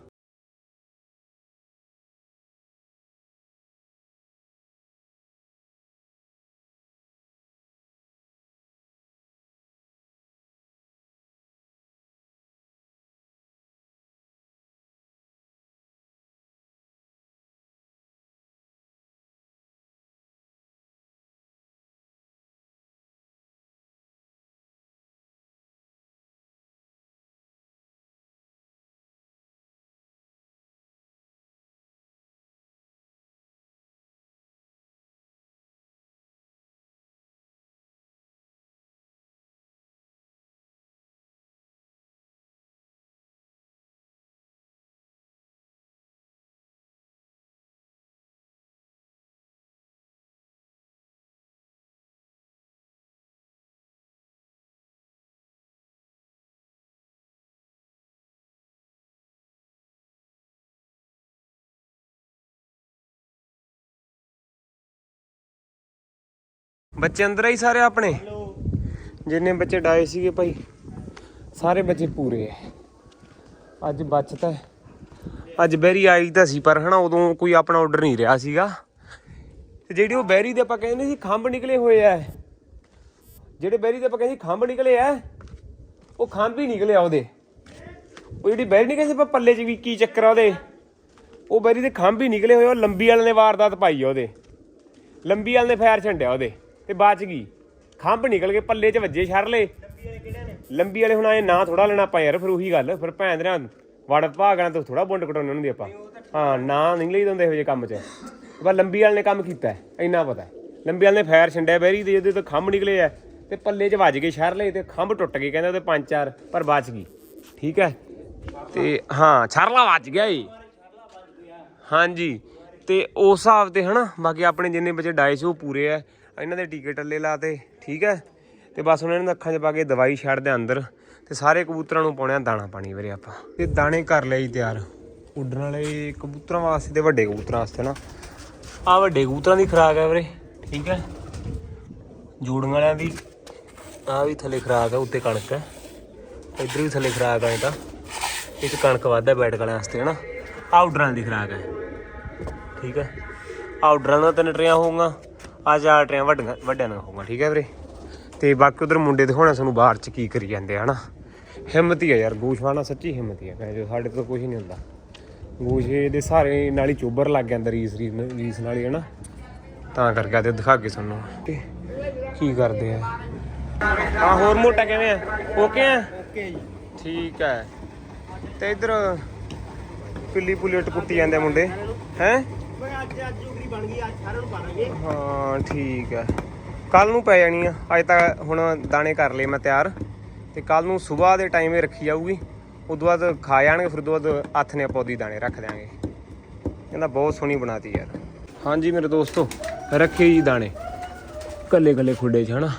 ਬੱਚੇ ਅੰਦਰ ਹੀ ਸਾਰੇ ਆਪਣੇ? ਜਿੰਨੇ ਬੱਚੇ ਡਾਏ ਸੀਗੇ ਭਾਈ ਸਾਰੇ ਬੱਚੇ ਪੂਰੇ ਐ। ਅੱਜ ਬਚਤਾ। ਅੱਜ ਬੈਰੀ ਆਈ ਤਾਂ ਸੀ ਪਰ ਹਨਾ ਉਦੋਂ ਕੋਈ ਆਪਣਾ ਆਰਡਰ ਨਹੀਂ ਰਿਹਾ ਸੀਗਾ। ਤੇ ਜਿਹੜੀ ਉਹ ਬੈਰੀ ਦੇ ਆਪਾਂ ਕਹਿੰਦੇ ਸੀ ਖੰਭ ਨਿਕਲੇ ਹੋਏ ਐ। ਜਿਹੜੇ ਬੈਰੀ ਦੇ ਆਪਾਂ ਕਹਿੰਦੇ ਸੀ ਖੰਭ ਨਿਕਲੇ ਐ ਉਹ ਖੰਭ ਹੀ ਨਿਕਲੇ ਆ ਉਹਦੇ। ਉਹ ਜਿਹੜੀ ਬੈਰੀ ਨਹੀਂ ਕਹਿੰਦੇ ਆਪਾਂ ਪੱਲੇ 'ਚ ਵੀ ਕੀ ਚੱਕਰ ਆ ਉਹਦੇ। ਉਹ ਬੈਰੀ ਦੇ ਖੰਭ ਹੀ ਨਿਕਲੇ ਹੋਏ ਉਹ ਲੰਬੀ ਵਾਲੇ ਨੇ ਵਾਰਦਾਤ ਪਾਈ ਆ ਉਹਦੇ। ਲੰਬੀ ਵਾਲੇ ਨੇ ਫਾਇਰ ਛੰਡਿਆ ਉਹਦੇ। ਤੇ ਬਚ ਗਈ ਖੰਭ ਨਿਕਲ ਕੇ ਪੱਲੇ 'ਚ ਵੱਜੇ ਛਰਲੇ ਲੰਬੀ ਵਾਲੇ ਹੁਣ ਆਏ, ਨਾ ਥੋੜਾ ਲੈਣਾ ਆਪਾਂ ਯਾਰ, ਫਿਰ ਉਹੀ ਗੱਲ। ਫਿਰ ਭੈਣ ਦੇ ਨਾਲ ਵੜ ਭਾਗਣਾ ਤੋਂ ਥੋੜਾ ਬੁੰਡ ਕਟਾਉਣੇ ਉਹਨਾਂ ਦੀ ਆਪਾਂ। ਹਾਂ, ਨਾ ਨਹੀਂ ਲਈ ਦਿੰਦੇ ਇਹੋ ਜਿਹੇ ਕੰਮ 'ਚ। ਪਰ ਲੰਬੀ ਵਾਲੇ ਨੇ ਕੰਮ ਕੀਤਾ, ਇੰਨਾ ਪਤਾ। ਲੰਬੀ ਵਾਲੇ ਨੇ ਫਾਇਰ ਛੰਡਿਆ ਬੈਰੀ ਦੇ ਉਹਦੇ ਤੋਂ ਖੰਭ ਨਿਕਲੇ ਆ, ਤੇ ਪੱਲੇ 'ਚ ਵੱਜ ਗਏ ਛਰਲੇ ਤੇ ਖੰਭ ਟੁੱਟ ਗਏ, ਕਹਿੰਦੇ ਉਹਦੇ ਪੰਜ ਚਾਰ, ਪਰ ਬਚ ਗਈ ਠੀਕ ਹੈ? ਤੇ ਹਾਂ ਛਰਲਾ ਵੱਜ ਗਿਆ ਏ। ਹਾਂਜੀ, ਤੇ ਉਸ ਹਿਸਾਬ ਤੇ ਹਨਾ, ਬਾਕੀ ਆਪਣੇ ਜਿੰਨੇ ਬੱਚੇ ਡਾਏ ਸੀ ਉਹ ਪੂਰੇ ਆ। ਇਹਨਾਂ ਦੇ ਟੀਕੇ ਟੱਲੇ ਲਾਤੇ ਠੀਕ ਹੈ? ਤੇ ਬਸ ਹੁਣ ਇਹਨਾਂ ਦੇ ਅੱਖਾਂ 'ਚ ਪਾ ਕੇ ਦਵਾਈ ਛੱਡ ਦੇ ਅੰਦਰ ਤੇ ਸਾਰੇ ਕਬੂਤਰਾਂ ਨੂੰ ਪਾਉਣੇ ਆ ਦਾਣਾ ਪਾਣੀ ਵੀਰੇ ਆਪਾਂ। ਤੇ ਦਾਣੇ ਕਰ ਲਈ ਤਿਆਰ। ਉੱਡਣ ਵਾਲੇ ਕਬੂਤਰਾਂ ਵਾਸਤੇ ਤੇ ਵੱਡੇ ਕਬੂਤਰਾਂ ਵਾਸਤੇ ਨਾ। ਆ ਵੱਡੇ ਕਬੂਤਰਾਂ ਦੀ ਖੁਰਾਕ ਹੈ ਵੀਰੇ, ਠੀਕ ਹੈ? ਜੋੜਨ ਵਾਲਿਆਂ ਦੀ ਆ ਵੀ ਥੱਲੇ ਖੁਰਾਕ ਹੈ, ਉੱਤੇ ਕਣਕ ਹੈ। ਇੱਧਰ ਵੀ ਥੱਲੇ ਖੁਰਾਕ ਹੈ ਤਾਂ। ਇੱਕ ਕਣਕ ਵਾਧਾ ਬੈਠ ਵਾਲਿਆਂ ਵਾਸਤੇ ਹਨਾ ਆਊਟਰਾਂ ਦੀ ਖੁਰਾਕ ਹੈ, ਠੀਕ ਹੈ? ਆਊਟਰਾਂ ਦਾ ਤਿੰਨ ਟਰੀਆਂ ਹੋਊਗਾ ਆ ਚਾਰ ਟਰੀਆਂ ਵੱਡੀਆਂ ਵੱਡਿਆਂ ਨਾਲ ਹੋਊਗਾ ਠੀਕ ਹੈ ਵੀਰੇ? ਤੇ ਬਾਕੀ ਉਧਰ ਮੁੰਡੇ ਦਿਖਾਉਣਾ ਸਾਨੂੰ ਬਾਹਰ ਚ ਕੀ ਕਰੀ ਜਾਂਦੇ ਆ ਹਨਾ? ਹਿੰਮਤ ਹੀ ਆ ਯਾਰ ਗੂਸ਼ਵਾਣਾ ਸੱਚੀ ਹਿੰਮਤ ਹੀ ਆ ਜੋ ਸਾਡੇ ਤੋਂ ਕੁਝ ਨਹੀਂ ਹੁੰਦਾ। ਗੂਸ਼ੇ ਦੇ ਸਾਰੇ ਨਾਲ ਹੀ ਚੋਬਰ ਲੱਗ ਅੰਦਰ ਰੀਸ ਰੀਸ ਰੀਸ ਨਾਲ ਹੀ ਹਨਾ? ਤਾਂ ਕਰਕੇ ਆ ਤੇ ਦਿਖਾ ਕੇ ਸਾਨੂੰ। ਤੇ ਕੀ ਕਰਦੇ ਆ? ਹਾਂ ਹੋਰ ਮੋਟਾ ਕਿਵੇਂ ਆ? ਓਕੇ ਆ? ਓਕੇ ਜੀ। ਠੀਕ ਹੈ ਤੇ ਇਧਰ ਪਿੱਲੀ ਪੁਲੇਟ ਕੁੱਟੀ ਜਾਂਦੇ ਆ ਮੁੰਡੇ ਹੈ? ਬਣ ਗਈ, ਅੱਜ ਸਾਰਿਆਂ ਨੂੰ ਪਾਣਾਂਗੇ ਹਾਂ, ਠੀਕ ਹੈ। ਕੱਲ ਨੂੰ ਪੈ ਜਾਣੀ ਆ। ਅੱਜ ਤਾਂ ਹੁਣ ਦਾਣੇ ਕਰ ਲਏ ਮੈਂ ਤਿਆਰ। ਤੇ ਕੱਲ ਨੂੰ ਸਵੇਰ ਦੇ ਟਾਈਮ ਹੀ ਰੱਖੀ ਜਾਊਗੀ। ਉਦੋਂ ਬਾਅਦ ਖਾ ਜਾਣਗੇ, ਫਿਰ ਉਦੋਂ ਬਾਅਦ ਹੱਥ ਨੇ ਪੌਦੀ ਦਾਣੇ ਰੱਖ ਦਿਆਂਗੇ। ਕਹਿੰਦਾ ਬਹੁਤ ਸੋਹਣੀ ਬਣਾਤੀ ਯਾਰ। ਹਾਂਜੀ ਮੇਰੇ ਦੋਸਤੋ, ਰੱਖੇ ਜੀ ਦਾਣੇ। ਕੱਲੇ ਕੱਲੇ ਖੁੱਡੇ 'ਚ, ਹਨਾ।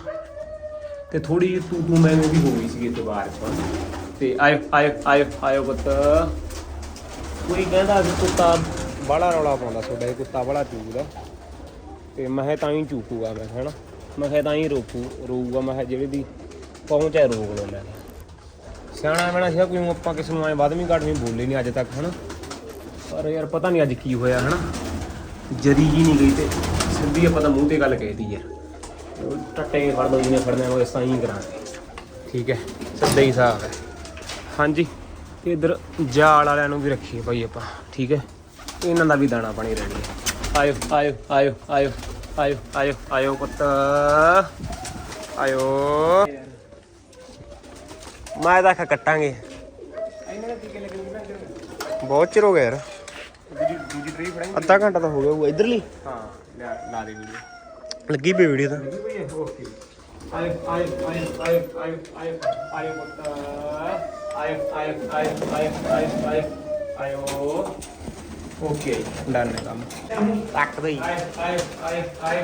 ਤੇ ਥੋੜੀ ਤੂੰ ਤੂੰ ਮੈਂ ਵੀ ਹੋ ਗਈ ਸੀ ਇਹ ਬਾਹਰ ਚ ਤੇ ਆਇਓ ਆਇਓ ਆਇਓ ਆਇਓ ਪੁੱਤ। ਕੋਈ ਕਹਿੰਦਾ ਕਿ ਕੁੱਤਾ ਬੜਾ ਰੌਲਾ ਪਾਉਂਦਾ ਤੁਹਾਡਾ, ਇਹ ਕੁੱਤਾ ਬੜਾ ਚੂਕਦਾ ਤੇ ਮੈਂ ਕਿਹਾ ਤਾਂ ਹੀ ਚੂਕੂਗਾ ਮੈਂ, ਹੈਨਾ? ਮੈਂ ਕਿਹਾ ਤਾਂ ਹੀ ਰੋਕੂ, ਰੋਊਗਾ, ਮੈਂ ਕਿਹਾ ਜਿਹੜੇ ਦੀ ਪਹੁੰਚ ਹੈ ਰੋਕ ਲਓ ਮੈਂ। ਸਿਆਣਾ ਬਣਾ ਸਿਆ ਕੋਈ ਆਪਾਂ ਕਿਸ ਨੂੰ ਐ ਵੱਧਵੀਂ ਘੱਟਵੀਂ ਬੋਲੇ ਨਹੀਂ ਅੱਜ ਤੱਕ, ਹਨਾ? ਪਰ ਯਾਰ ਪਤਾ ਨਹੀਂ ਅੱਜ ਕੀ ਹੋਇਆ, ਹਨਾ? ਜਰੀ ਜੀ ਨਹੀਂ ਗਈ ਤੇ ਸਿੱਧੀ ਆਪਾਂ ਤਾਂ ਮੂੰਹ ਤੇ ਗੱਲ ਕਹਿਤੀ ਯਾਰ ਟੱਟੇ ਫੜ ਲਓ, ਜਿਹਨੇ ਫੜਨਾ ਉਹ ਇਸ ਤਰ੍ਹਾਂ ਹੀ ਕਰਾਂਗੇ। ਠੀਕ ਹੈ? ਸਿੱਧਾ ਹੀ ਹਿਸਾਬ ਹੈ। ਹਾਂਜੀ, ਤੇ ਇਧਰ ਜਾਲ ਵਾਲਿਆਂ ਨੂੰ ਵੀ ਰੱਖੀਏ ਭਾਈ ਆਪਾਂ, ਠੀਕ ਹੈ? ਇਹਨਾਂ ਦਾ ਵੀ ਦਾਣਾ ਪਾਣੀ ਰੈਡੀ ਹੈ ਆਇਓ ਆਇਓ ਆਇਓ ਆਇਓ ਆਇਓ ਆਇਓ ਆਇਓ ਪੁੱਤ ਆਇਓ ਮੈਂ ਤਾਂ ਆਖਿਆ ਕੱਟਾਂਗੇ ਬਹੁਤ ਚਿਰ ਹੋ ਗਿਆ ਯਾਰ ਦੂਜੀ ਟ੍ਰੀ ਫੜਾਈ ਅੱਧਾ ਘੰਟਾ ਤਾਂ ਹੋ ਗਿਆ ਉਹ ਇਧਰਲੀ ਹਾਂ ਲਾ ਦੇ ਵੀਡੀਓ ਲੱਗੀ ਪਈ ਵੀਡੀਓ ਤਾਂ ਓਕੇ ਆਏ ਆਏ ਆਏ ਆਏ ਆਏ ਆਏ ਆਏ ਪੁੱਤ ਆਏ ਆਏ ਆਏ ਆਏ ਆਏ ਆਇਓ ਓਕੇ ਡਨ ਹੈ ਕੰਮ ਰੱਖ ਦੇ ਆਏ ਆਏ ਆਏ ਆਏ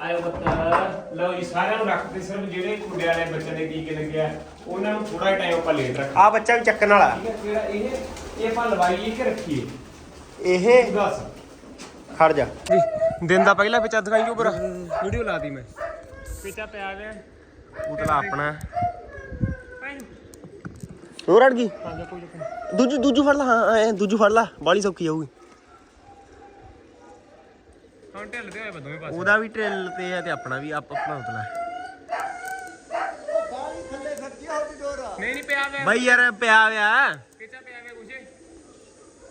ਆਏ ਪੁੱਤ ਲਓ ਜੀ ਸਾਰਿਆਂ ਨੂੰ ਰੱਖਦੇ ਸਿਰਫ ਜਿਹੜੇ ਕੁੜੇ ਵਾਲੇ ਬੱਚਿਆਂ ਦੇ ਟੀਕੇ ਲੱਗੇ ਆ ਉਹਨਾਂ ਨੂੰ ਥੋੜਾ ਟਾਈਮ ਆਪਾਂ ਲੇਟ ਰੱਖ ਆ ਬੱਚਾ ਵੀ ਚੱਕਣ ਵਾਲਾ। ਠੀਕ ਹੈ ਜਿਹੜਾ ਇਹ ਇਹ ਆਪਾਂ ਲਵਾਈਏ ਕਿ ਰੱਖੀਏ? ਇਹ ਦੱਸ। ਖੜ ਜਾ। ਦਿਨ ਦਾ ਪਹਿਲਾ ਪੇਚਾ ਦਿਖਾਈ ਉੱਪਰ ਵੀਡੀਓ ਲਾ ਦੀ ਮੈਂ। ਪੇਚਾ ਪਿਆ ਗਿਆ ਉਤਲਾ ਆਪਣਾ। ਹੋਰ ਅੜ ਗਈ ਜਾ ਦੂਜੂ ਦੂਜੂ ਫੜ ਲਾ ਹਾਂ ਐ ਦੂਜੂ ਫੜ ਲਾ ਬਾਲੀ ਸੌਖੀ ਆਊਗੀ। ਹਾਂ ਢਿੱਲਦੇ ਹੋਏ ਬਦੋਵੇਂ ਪਾਸੇ। ਉਹਦਾ ਵੀ ਟ੍ਰੇਲ ਤੇ ਆ ਤੇ ਆਪਣਾ ਵੀ ਆਪ ਆਪਣਾ ਉਤਲਾ ਨਹੀਂ ਨਹੀਂ ਪਿਆ ਗਿਆ ਬਾਈ ਯਾਰ ਪਿਆ ਵਿਆ ਪੇਚਾ ਪਿਆ ਗਿਆ ਕੁਛ।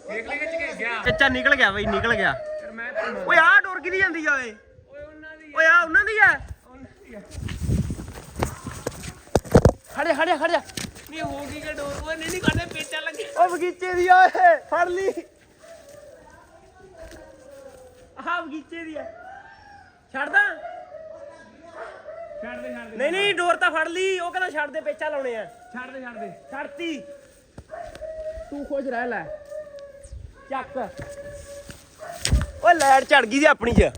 ਦੇਖ ਲੈ ਕਿ ਚ ਗਿਆ। ਕੱਚਾ ਨਿਕਲ ਗਿਆ ਬਾਈ ਨਿਕਲ ਗਿਆ। ਫਿਰ ਮੈਂ ਤੈਨੂੰ ਓਏ ਆਹ ਡੋਰ ਕਿਦੀ ਜਾਂਦੀ ਆ ਓਏ? ਓਏ ਉਹਨਾਂ ਦੀ ਓਏ ਆ। ਉਹਨਾਂ ਦੀ ਆ ਉਹਨਾਂ ਦੀ ਆ। ਖੜਿਆ ਖੜਿਆ ਖੜਿਆ ਨਹੀਂ ਹੋ ਗਈ ਕਿ ਡੋਰ? ਓਏ ਨਹੀਂ ਨਹੀਂ ਕਰਦੇ ਪੇਚਾ ਲੱਗੇ। ਓ ਬਗੀਚੇ ਦੀ ਆ ਓਏ ਫੜ ਲਈ। ਆਹ ਬਗੀਚੇ ਦੀ ਆ। ਛੱਡਦਾ? ਛੱਡ ਦੇ ਛੱਡ ਦੇ। ਨਹੀਂ ਨਹੀਂ ਡੋਰ ਤਾਂ ਫੜ ਲਈ। ਉਹ ਕਹਿੰਦਾ ਛੱਡ ਦੇ ਪੇਚਾ ਲਾਉਣੇ ਆ। ਛੱਡ ਦੇ ਛੱਡ ਦੇ। ਛੱਡਤੀ। ਤੂੰ ਖੁਸ਼ ਰਹਿ ਲੈ। ਚੱਕ। ਓਏ ਲੈਟ ਚੜ ਗਈ ਸੀ ਆਪਣੀ ਚ।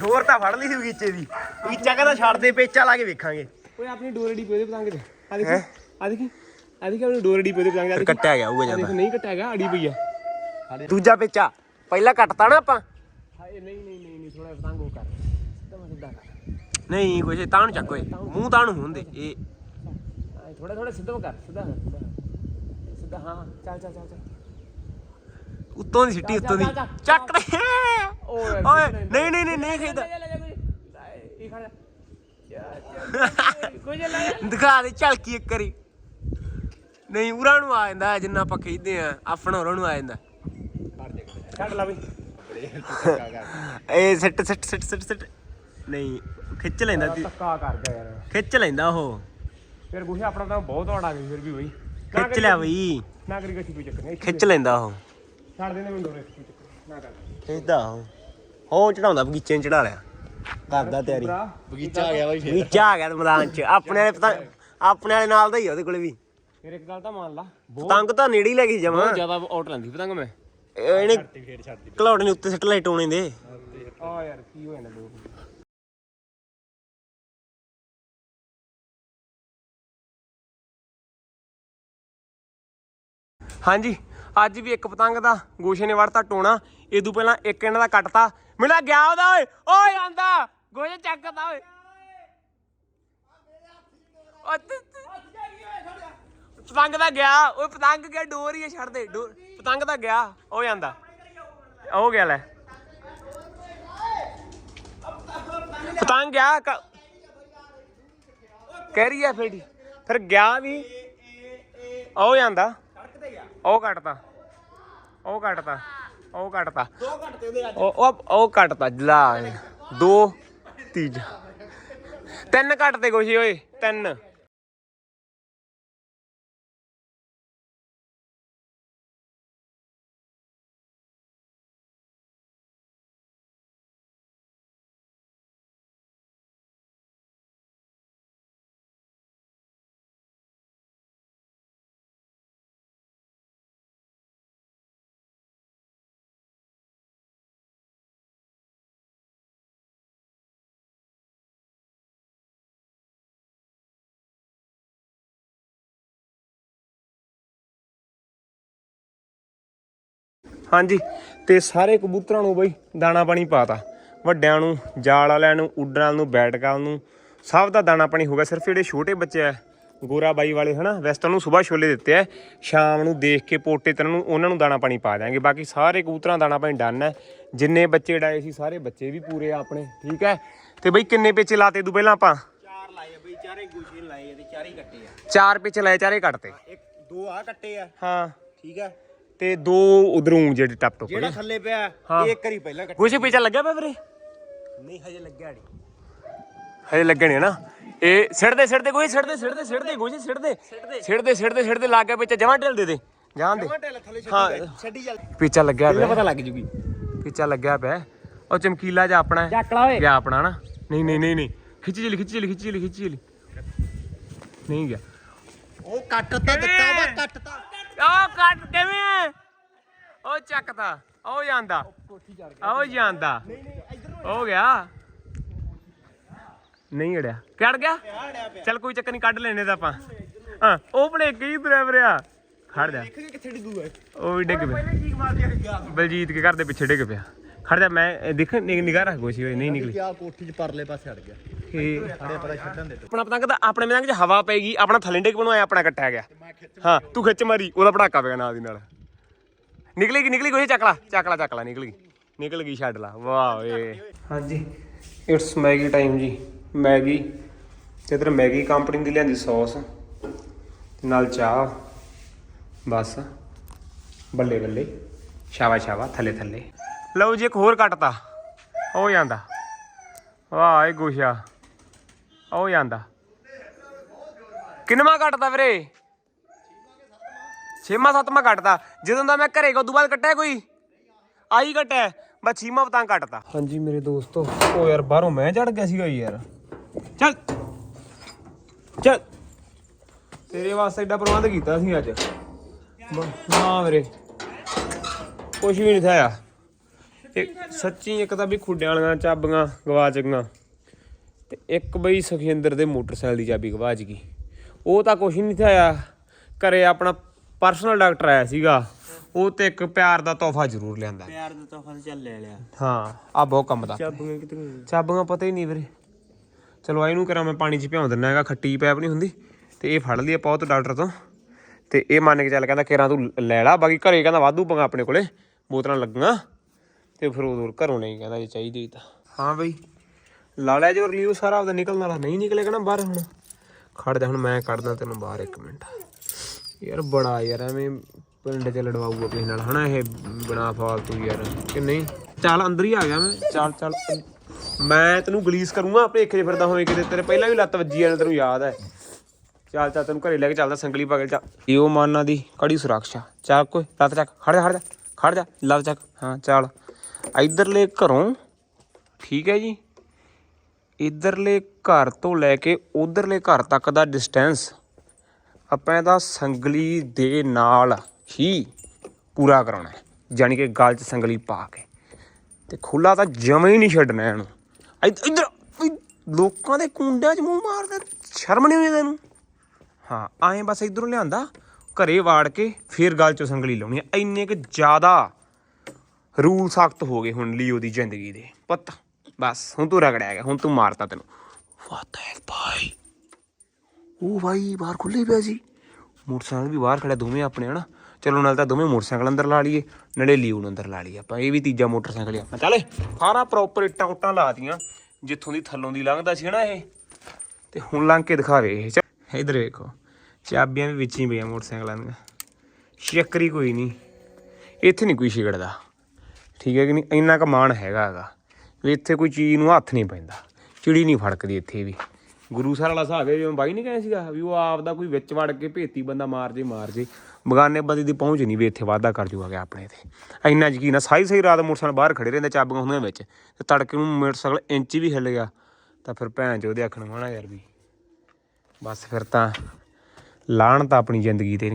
ਡੋਰ ਤਾਂ ਫੜ ਲਈ ਸੀ ਬਗੀਚੇ ਦੀ। ਬਗੀਚਾ ਕਹਿੰਦਾ ਛੱਡ ਦੇ ਪੇਚਾ ਲਾ ਕੇ ਵੇਖਾਂਗੇ। ਓਏ ਆਪਣੀ ਡੋਰ ਡੀ ਪੇ ਪਤੰਗ ਤੇ। ਆ ਦੇਖੀ? ਆ ਦੇਖੀ ਆ ਦੇਖੀ ਆਪਣੀ ਡੋਰ ਡੀ ਪੇ ਪਤੰਗ ਫਿਰ ਦੇਖੀ ਕੱਟਿਆ ਗਿਆ ਹੋਊਗਾ ਜਾਂਦਾ ਨਹੀਂ ਕੱਟਿਆ ਹੈਗਾ ਅੜੀ ਪਈ ਆ। ਦੂਜਾ ਪੇਚਾ। ਪਹਿਲਾਂ ਕੱਟਤਾ ਨਾ ਆਪਾਂ। ਨਹੀਂ ਨਹੀਂ ਨਹੀਂ ਨਹੀਂ ਥੋੜਾ ਪਤੰਗ ਉਹ ਕਰ। ਸਿੱਧਾ ਮੈਂ ਸਿੱਧਾ ਕਰ। ਨਹੀਂ ਕੁਛ ਤਾਂ ਨੂੰ ਚੱਕ ਮੂੰਹ ਤਾਂ ਨੂੰ ਹੁੰਦੇ ਇਹ। ਥੋੜਾ ਥੋੜਾ ਸਿੱਧਾ ਕਰ ਸਿੱਧਾ ਕਰ, ਸਿੱਧਾ ਕਰ। ਸਿੱਧਾ ਹਾਂ ਚੱਲ ਚੱਲ ਚੱਲ ਚੱਲ। ਉੱਤੋਂ ਦੀ ਸਿੱਟੀ ਉੱਤੋਂ ਦੀ। ਚੱਕ ਦੇ ਓਏ ਨਹੀਂ ਨਹੀਂ ਨਹੀਂ ਨਹੀਂ ਖੇਦਾ ਲੈ, ਲੈ, ਲੈ, ਕੋਈ। ਲੈ, ਇਹ ਖੜ ਜਾ। ਜਾ, ਕੋਈ ਜੇ ਲੈ ਦਿਖਾ ਦੇ ਝਲਕੀ ਇੱਕ ਵਾਰੀ। ਨਹੀਂ ਉਰਾਂ ਨੂੰ ਆ ਜਾਂਦਾ ਜਿੰਨਾ ਆਪਾਂ ਖੇਡਦੇ ਆ ਆਪਣਾ ਉਰਾਂ ਨੂੰ ਆ ਜਾਂਦਾ। ਛੱਡ ਲਾ ਬਈ। ਇਹ ਸਿੱਟ ਸਿੱਟ ਸਿੱਟ ਸਿੱਟ ਸਿੱਟ ਨਹੀਂ ਖਿੱਚ ਲੈਂਦਾ ਤੀ- ਧੱਕਾ ਕਰਦਾ ਯਾਰ। ਖਿੱਚ ਲੈਂਦਾ ਉਹ। ਫਿਰ ਗੁੱਸੇ ਆਪਣਾ ਤਾਂ ਬਹੁਤ ਔੜ ਆ ਗਈ ਫਿਰ ਵੀ ਬਈ। ਖਿੱਚ ਲਿਆ ਬਈ। ਨਾ ਕਰੀ ਗੱਛੀ ਕੋਈ ਚੱਕਰ ਨਹੀਂ ਖਿੱਚ ਲੈਂਦਾ ਉਹ। ਛੱਡ ਦੇ ਮੈਨੂੰ ਡੋਰੇ ਕੋਈ ਚੱਕਰ ਨਾ ਕਰ। ਖਿੱਚਦਾ ਉਹ। ਹੋ ਚੜਾਉਂਦਾ ਬਗੀਚੇ ਨੂੰ ਚੜਾ ਲਿਆ। ਕਰਦਾ ਤਿਆਰੀ। ਬਗੀਚਾ ਆ ਗਿਆ ਬਾਈ ਫੇਰ। ਬਗੀਚਾ ਆ ਗਿਆ ਮੈਦਾਨ ਚ। ਆਪਣੇ ਵਾਲੇ ਪਤੰਗ ਆਪਣੇ ਵਾਲੇ ਨਾਲ ਦਾ ਹੀ ਆ ਉਹਦੇ ਕੋਲੇ ਵੀ। ਫਿਰ ਇੱਕ ਗੱਲ ਤਾਂ ਮੰਨ ਲਾ। ਪਤੰਗ ਤਾਂ ਨੇੜੇ ਹੀ ਲੈ ਗਈ ਜਮਾ। ਜ਼ਿਆਦਾ ਆਊਟ ਲੈਂਦੀ ਪਤੰਗ ਮੈਂ। ਇਹਨੇ ਫੇਰ ਕਲੌੜ ਨੇ ਉੱਤੇ ਸਿੱਟ ਲਾਈ ਟੋਣੇ ਦੇ। ਆ ਯਾਰ ਕੀ ਹੋਇਆ ਨਾ ਲੋਕ ਹਾਂਜੀ ਅੱਜ ਵੀ ਇੱਕ ਪਤੰਗ ਦਾ ਗੋਸ਼ੇ ਨੇ ਵੜਤਾ ਟੋਣਾ। ਇਦੋਂ ਪਹਿਲਾਂ ਇੱਕ ਇਹਨਾਂ ਦਾ ਕੱਟਤਾ। ਮਿਲਾ ਗਿਆ ਉਹਦਾ ਓਏ ਓਏ ਆਂਦਾ। ਗੋਸ਼ੇ ਚੱਕਦਾ ਓਏ। ਓ ਤ- ਤ- ਪਤੰਗ ਦਾ ਗਿਆ ਓਏ ਪਤੰਗ ਗਿਆ ਡੋਰ ਹੀ ਆ, ਛੱਡ ਦੇ ਡੋਰ। ਪਤੰਗ ਦਾ ਗਿਆ ਓਏ ਆਂਦਾ ਹੋ ਗਿਆ, ਲੈ। ਪਤੰਗ ਗਿਆ ਕਹਿ ਰਹੀ ਆ ਫਿਰ। ਫਿਰ ਗਿਆ ਵੀ, ਉਹ ਜਾਂਦਾ। ਉਹ ਕੱਟਦਾ। ਉਹ ਕੱਟਤਾ ਉਹ ਕੱਟਤਾ ਦੋ ਕੱਟਤੇ ਉਹਦੇ ਅੱਜ ਉਹ, ਉਹ- ਉਹ ਕੱਟਤਾ ਲਾ। ਦੋ, ਤੀਜਾ। ਤਿੰਨ ਕੱਟਦੇ ਕੁਛ ਓਏ, ਤਿੰਨ। ਹਾਂਜੀ ਤੇ ਸਾਰੇ ਕਬੂਤਰਾਂ ਨੂੰ ਬਈ ਦਾਣਾ ਪਾਣੀ ਪਾਤਾ। ਵੱਡਿਆਂ ਨੂੰ ਜਾਲ ਵਾਲਿਆਂ ਨੂੰ ਉੱਡਣ ਵਾਲਿਆਂ ਨੂੰ ਬੈਟਕਾਂ ਨੂੰ ਸਭ ਦਾ ਦਾਣਾ ਪਾਣੀ ਹੋ ਗਿਆ। ਸਿਰਫ ਜਿਹੜੇ ਛੋਟੇ ਬੱਚੇ ਆ ਗੋਰਾ ਬਾਈ ਵਾਲੇ ਹਨਾ ਵੈਸਟਰਨ ਨੂੰ ਸਵੇਰ ਛੋਲੇ ਦਿੱਤੇ ਆ। ਸ਼ਾਮ ਨੂੰ ਦੇਖ ਕੇ ਪੋਟੇ ਤਰਨ ਨੂੰ ਉਹਨਾਂ ਨੂੰ ਦਾਣਾ ਪਾਣੀ ਪਾ ਦਿਆਂਗੇ। ਬਾਕੀ ਸਾਰੇ ਕਬੂਤਰਾਂ ਦਾਣਾ ਪਾਣੀ ਡਨ ਹੈ। ਜਿੰਨੇ ਬੱਚੇ ਡਾਏ ਸੀ ਸਾਰੇ ਬੱਚੇ ਵੀ ਪੂਰੇ ਆ ਆਪਣੇ ਠੀਕ ਹੈ? ਤੇ ਬਈ ਕਿੰਨੇ ਪੇਚੇ ਲਾਤੇ ਤੂੰ ਪਹਿਲਾਂ ਆਪਾਂ? ਚਾਰ ਲਾਏ ਬਈ ਚਾਰੇ ਗੂਸ਼ੇ ਲਾਏ ਤੇ ਚਾਰੇ ਹੀ ਕੱਟੇ ਆ। ਚਾਰ ਪੇਚੇ ਲਾਏ ਚਾਰੇ ਕੱਟਤੇ। ਇੱਕ ਦੋ ਆ ਕੱਟੇ ਆ। ਹਾਂ। ਠੀਕ ਆ ਤੇ ਦੋ ਉਧਰੋਂ ਜਿਹੜੇ ਟੱਪ ਟੁੱਪ ਜਿਹੜਾ ਥੱਲੇ ਪਿਆ ਹਾਂ। ਇਹ ਇੱਕ ਵਾਰੀ ਪਹਿਲਾਂ ਕੱਟੇ ਕੁਛ ਪੇਚਾ ਲੱਗਿਆ ਪਿਆ ਵੀਰੇ? ਨਹੀਂ ਹਜੇ ਲੱਗਿਆ ਨਹੀਂ ਹਜੇ ਲੱਗਣੇ ਨਾ ਇਹ ਸਿੱਟਦੇ ਸਿੱਟਦੇ ਕੋਈ ਸਿੱਟਦੇ ਸਿੱਟਦੇ ਸਿੱਟਦੇ ਕੋਈ ਸਿੱਟਦੇ ਸਿੱਟਦੇ ਸਿੱਟਦੇ ਸਿੱਟਦੇ ਲੱਗ ਗਿਆ ਵਿੱਚ ਜਮਾਂ ਢਿਲ ਦੇ ਦੇ ਜਾਣ ਦੇ। ਹਾਂ। ਛੱਡੀ ਚੱਲ ਪੀਚਾ ਲੱਗਿਆ ਪਿਆ। ਪਤਾ ਲੱਗ ਜੂਗੀ। ਪੀਚਾ ਲੱਗਿਆ ਪਿਆ। ਉਹ ਚਮਕੀਲਾ ਜਿਹਾ ਆਪਣਾ ਹੈ। ਓਏ ਗਿਆ ਆਪਣਾ ਨਾ। ਨਹੀਂ ਨਹੀਂ ਨਹੀਂ ਨਹੀਂ। ਖਿੱਚ ਚਲੀ ਖਿੱਚ ਚਲੀ ਖਿੱਚ ਚਲੀ ਖਿੱਚ ਚਲੀ ਨਹੀਂ ਗਿਆ। ਉਹ ਕੱਟ ਤਾਂ ਦਿੱਤਾ ਵਾ ਕੱਟ ਤਾਂ। ਉਹ ਕੱਟ ਕਿਵੇਂ ਉਹ ਚੱਕਦਾ ਉਹ ਜਾਂਦਾ। ਉਹ ਜਾਂਦਾ। ਹੋ ਗਿਆ। ਨਹੀਂ ਅੜਿਆ। ਕਿਹੜ ਗਿਆ? ਚੱਲ ਕੋਈ ਚੱਕਰ ਨਹੀਂ ਕੱਢ ਲੈਣੇ ਤਾਂ ਆਪਾਂ। ਹਾਂ ਉਹ ਭਲੇ ਕਈ ਡਰਾਈਵਰ ਆ ਖੜ ਜਾ। ਕਿੱਥੇ ਡਿੱਗੂਗਾ ਉਹ ਵੀ ਡਿੱਗ ਪਿਆ। ਬਲਜੀਤ ਕੇ ਘਰ ਦੇ ਪਿੱਛੇ ਡਿੱਗ ਪਿਆ। ਖੜ ਜਾ ਮੈਂ ਦੇਖ ਨਿਗਾਹ ਰੱਖ ਗੋਸ਼ੀ ਹੋਈ ਨਹੀਂ ਨਿਕਲੀ। ਆ ਕੋਠੀ 'ਚ ਪਰਲੇ ਪਾਸੇ ਅੜ ਗਿਆ। ਇਹ ਪਤਾ ਛੱਡਣ ਦੇ ਆਪਣਾ ਪਤੰਗ ਤਾਂ ਆਪਣੇ ਪਤੰਗ 'ਚ ਹਵਾ ਪੈਗੀ ਆਪਣਾ ਥੱਲੇ ਡਿੱਗ ਬਣਵਾਇਆ ਆਪਣਾ ਕੱਟਿਆ ਗਿਆ। ਹਾਂ ਤੂੰ ਖਿੱਚ ਮਾਰੀ ਉਹਦਾ ਪੜਾਕਾ ਪਿਆ ਨਾਲ ਦੀ ਨਾਲ। ਨਿਕਲੇਗੀ ਨਿਕਲੀ ਕੋਈ ਚੱਕ ਲਾ ਚੱਕ ਲਾ ਚੱਕ ਲਾ ਨਿਕਲ ਗਈ। ਨਿਕਲ ਗਈ ਛੱਡ ਲਾ। ਵਾਹ ਏ ਹਾਂਜੀ ਇਟਸ ਮੈਗੀ ਟਾਈਮ ਜੀ ਮੈਗੀ ਤੇ ਇਧਰ ਮੈਗੀ ਕੰਪਨੀ ਦੀ ਲਿਆਂਦੀ ਸੌਸ ਨਾਲ ਚਾਹ ਬਸ। ਬੱਲੇ ਬੱਲੇ ਸ਼ਾਵਾ ਸ਼ਾਵਾ ਥੱਲੇ ਥੱਲੇ। ਲਓ ਜੀ ਇੱਕ ਹੋਰ ਕੱਟਤਾ। ਹੋ ਜਾਂਦਾ। ਵਾਹ ਇਹ ਗੁਸ਼ਾ ਉਹ ਜਾਂਦਾ। ਕਿੰਨਵਾਂ ਕੱਟਦਾ ਵੀਰੇ? ਛੇਵਾਂ, ਸੱਤਵਾਂ ਕੱਟਦਾ ਜਦੋਂ ਦਾ ਮੈਂ ਘਰੇ ਉਦੋਂ ਬਾਅਦ ਕੱਟਿਆ ਕੋਈ? ਆਈ ਕੱਟਿਆ। ਬਸ ਛੇਵਾਂ ਪਤੰਗ ਕੱਟਦਾ ਹਾਂਜੀ ਮੇਰੇ ਦੋਸਤੋ, ਉਹ ਯਾਰ ਬਾਹਰੋਂ ਮੈਂ ਚੜ ਗਿਆ ਸੀਗਾ ਯਾਰ। ਚੱਲ। ਚੱਲ। ਤੇਰੇ ਵਾਸਤੇ ਏਡਾ ਪ੍ਰਬੰਧ ਕੀਤਾ ਸੀ ਅੱਜ। ਬ- ਨਾ ਵੀਰੇ। ਕੁਝ ਵੀ ਨਹੀਂ ਥਾਇਆ। ਇੱਕ ਸੱਚੀ ਇੱਕ ਤਾਂ ਵੀ ਖੁੱਡਿਆਂ ਵਾਲੀਆਂ ਚਾਬੀਆਂ ਗਵਾਚ ਗਈਆਂ ਤੇ ਇੱਕ ਬਈ ਸੁਖਿੰਦਰ ਦੇ ਮੋਟਰਸਾਈਕਲ ਦੀ ਚਾਬੀ ਗਵਾਚ ਗਈ ਉਹ ਤਾਂ ਕੁਛ ਨਹੀਂ ਥਾਇਆ ਘਰੇ ਆਪਣਾ ਪਰਸਨਲ ਡਾਕਟਰ ਆਇਆ ਸੀਗਾ। ਉਹ ਤੇ ਇੱਕ ਪਿਆਰ ਦਾ ਤੋਹਫਾ ਜ਼ਰੂਰ ਲਿਆਂਦਾ। ਪਿਆਰ ਦਾ ਤੋਹਫਾ ਚੱਲ ਲੈ ਲਿਆ। ਹਾਂ ਆ ਬਹੁਤ ਕੰਮ ਦਾ। ਚਾਬੀਆਂ ਕਿਤੇ ਚਾਬੀਆਂ ਪਤਾ ਹੀ ਨਹੀਂ ਵੀਰੇ। ਚਲੋ ਇਹਨੂੰ ਕਰਾਂ ਮੈਂ ਪਾਣੀ 'ਚ ਭਿਉਂ ਦਿੰਦਾ ਹੈਗਾ ਖੱਟੀ ਪੈਪ ਨਹੀਂ ਹੁੰਦੀ। ਤੇ ਇਹ ਫੜ ਲਈ ਆਪਾਂ ਉਹ ਤੋਂ ਡਾਕਟਰ ਤੋਂ। ਤੇ ਇਹ ਮੰਨ ਕੇ ਚੱਲ ਕਹਿੰਦਾ ਕੇਰਾਂ ਤੂੰ ਲੈ ਲਾ ਬਾਕੀ ਘਰੇ ਕਹਿੰਦਾ ਵਾਧੂ ਪੰਗਾ ਆਪਣੇ ਕੋਲੇ। ਬੋਤਲਾਂ ਲੱਗੀਆਂ। ਤੇ ਫਿਰ ਉਹ ਘਰੋਂ ਨਹੀਂ ਕਹਿੰਦਾ ਜੇ ਚਾਹੀਦੀ ਤਾਂ। ਹਾਂ ਬਈ। ਲਾ ਲਿਆ ਜੋ ਰਿਲੀਵ ਸਾਰਾ ਉਹਦਾ ਨਿਕਲਣ ਵਾਲਾ। ਨਹੀਂ ਨਿਕਲੇਗਾ ਨਾ ਬਾਹਰ ਹੁਣ। ਖੜ ਜਾ ਹੁਣ ਮੈਂ ਕੱਢਦਾ ਤੈਨੂੰ ਬਾਹਰ ਇੱਕ ਮਿੰਟ। ਯਾਰ ਬੜਾ ਯਾਰ ਐਵੇਂ ਪਿੰਡ ਚ ਲੜਵਾਊਗਾ ਕਿਸੇ ਨਾਲ ਹਨਾ ਇਹ ਬਣਾ ਫਾਲਤੂ ਯਾਰ। ਕਿ ਨਹੀਂ? ਚੱਲ ਅੰਦਰ ਹੀ ਆ ਗਿਆ ਮੈਂ। ਚੱਲ ਚੱਲ। ਮੈਂ ਤੈਨੂੰ ਗਲੀਸ ਕਰੂੰਗਾ ਭੇਖੇ 'ਚ ਫਿਰਦਾ ਹੋਵੇਂ ਕਿਤੇ। ਤੇਰੇ ਪਹਿਲਾਂ ਵੀ ਲੱਤ ਵੱਜੀ ਆ ਤੈਨੂੰ ਯਾਦ ਹੈ ਚੱਲ ਚੱਲ ਤੈਨੂੰ ਘਰੇ ਲੈ ਕੇ ਚੱਲਦਾ ਸੰਗਲੀ ਪਾ ਕੇ ਚੱਲ। ਇਹੋ ਮਾਨਾ ਦੀ ਕੜੀ ਸੁਰੱਖਿਆ। ਚੱਲ ਕੋਈ ਲੱਤ ਚੱਕ ਖੜ ਜਾ ਖੜ ਜਾ ਖੜ ਜਾ ਲੱਤ ਚੱਕ। ਹਾਂ ਚੱਲ। ਇਧਰਲੇ ਘਰੋਂ, ਠੀਕ ਹੈ ਜੀ, ਇਧਰਲੇ ਘਰ ਤੋਂ ਲੈ ਕੇ ਉਧਰਲੇ ਘਰ ਤੱਕ ਦਾ ਡਿਸਟੈਂਸ ਆਪਾਂ ਇਹਦਾ ਸੰਗਲੀ ਦੇ ਨਾਲ ਹੀ ਪੂਰਾ ਕਰਾਉਣਾ ਹੈ। ਯਾਨੀ ਕਿ ਗਲ 'ਚ ਸੰਗਲੀ ਪਾ ਕੇ। ਤੇ ਖੁੱਲਾ ਤਾਂ ਜਮੇ ਹੀ ਨਹੀਂ ਛੱਡਣਾ ਇਹਨੂੰ। ਇਧ- ਇੱਧਰ ਲੋਕਾਂ ਦੇ ਕੁੰਡਿਆਂ 'ਚ ਮੂੰਹ ਮਾਰਦਾ, ਸ਼ਰਮ ਨਹੀਂ ਆਉਂਦੀ ਤੈਨੂੰ ਹਾਂ ਐਂ ਬਸ ਇਧਰੋਂ ਲਿਆਂਦਾ, ਘਰੇ ਵਾੜ ਕੇ ਫੇਰ ਗਲ 'ਚੋਂ ਸੰਗਲੀ ਲਾਉਣੀ ਹੈ। ਇੰਨੇ ਕਿ ਜ਼ਿਆਦਾ ਰੂਲ ਸਖਤ ਹੋ ਗਏ ਹੁਣ ਲੀਓ ਦੀ ਜ਼ਿੰਦਗੀ ਦੇ। ਪੁੱਤ ਬਸ ਹੁਣ ਤੂੰ ਰਗੜਿਆ ਗਿਆ ਹੁਣ ਤੂੰ ਮਾਰਤਾ ਤੈਨੂੰ। ਵਾਟ ਹੈ ਭਾਈ? ਉਹ ਭਾਈ ਬਾਹਰ ਖੁੱਲੇ ਪਿਆ ਸੀ। ਮੋਟਰਸਾਈਕਲ ਵੀ ਬਾਹਰ ਖੜਾ ਦੋਵੇਂ ਆਪਣੇ ਹਨਾ? ਚਲੋ ਨਾਲ ਤਾਂ ਦੋਵੇਂ ਮੋਟਰਸਾਈਕਲ ਅੰਦਰ ਲਾ ਲਈਏ ਨਾਲੇ ਲੀਓ ਨੂੰ ਅੰਦਰ ਲਾ ਲਈਏ ਆਪਾਂ ਇਹ ਵੀ ਤੀਜਾ ਮੋਟਰਸਾਈਕਲ ਆ। ਚੱਲ ਸਾਰਾ ਪ੍ਰੋਪਰ ਇੱਟਾਂ ਉੱਟਾਂ ਲਾਤੀਆਂ ਜਿੱਥੋਂ ਦੀ ਥੱਲੋਂ ਦੀ ਲੰਘਦਾ ਸੀ ਹਨਾ ਇਹ? ਤੇ ਹੁਣ ਲੰਘ ਕੇ ਦਿਖਾਵੇ ਇਹ ਇੱਧਰ ਵੇਖੋ ਚਾਬੀਆਂ ਵੀ ਵਿੱਚ ਹੀ ਪਈਆਂ ਮੋਟਰਸਾਈਕਲਾਂ ਦੀਆਂ। ਸ਼ੱਕਰੀ ਕੋਈ ਨਹੀਂ ਇੱਥੇ ਨਹੀਂ ਕੋਈ ਛਿਗੜਦਾ ਠੀਕ ਹੈ ਕਿ ਨਹੀਂ? ਇੰਨਾ ਕੁ ਮਾਣ ਹੈਗਾ ਹੈਗਾ। ਵੀ ਇੱਥੇ ਕੋਈ ਚੀਜ਼ ਨੂੰ ਹੱਥ ਨਹੀਂ ਪੈਂਦਾ। ਚਿੜੀ ਨਹੀਂ ਫੜਕਦੀ ਇੱਥੇ ਵੀ। ਗੁਰੂ ਸਾਹਿਬ ਵਾਲਾ ਹਿਸਾਬ ਹੈ, ਜਿਵੇਂ ਬਾਈ ਨਹੀਂ ਕਹੇ ਸੀਗਾ ਵੀ ਉਹ ਆਪ ਦਾ ਕੋਈ ਵਿੱਚ ਵੜ ਕੇ ਭੇਤੀ ਬੰਦਾ ਮਾਰ ਜੇ ਮਾਰ ਜੇ। ਬਗਾਨੇ ਬੰਦੇ ਦੀ ਪਹੁੰਚ ਨਹੀਂ ਵੀ ਇੱਥੇ ਵਾਅਦਾ ਕਰ ਜੂਗਾ ਆਪਣੇ ਤੇ। ਇੰਨਾ ਯਕੀਨ ਆ ਸਾਈ ਸਾਈ ਰਾਤ ਮੋਟਰਸਾਈਕਲ ਬਾਹਰ ਖੜੇ ਰਹਿੰਦੇ ਚਾਬੀਆਂ ਹੁੰਦੀਆਂ ਵਿੱਚ। ਤੇ ਤੜਕੇ ਨੂੰ ਮੋਟਰਸਾਈਕਲ ਇੰਚ ਵੀ ਹਿੱਲ ਗਿਆ। ਤਾਂ ਫਿਰ ਭੈਣ ਚ ਉਹਦੇ ਆਖਣ ਵਾਣਾ ਯਾਰ ਵੀ। ਬਸ ਫਿਰ ਤਾਂ ਲਾਣ ਤਾਂ ਆਪਣੀ ਜ਼ਿੰਦਗੀ ਤੇ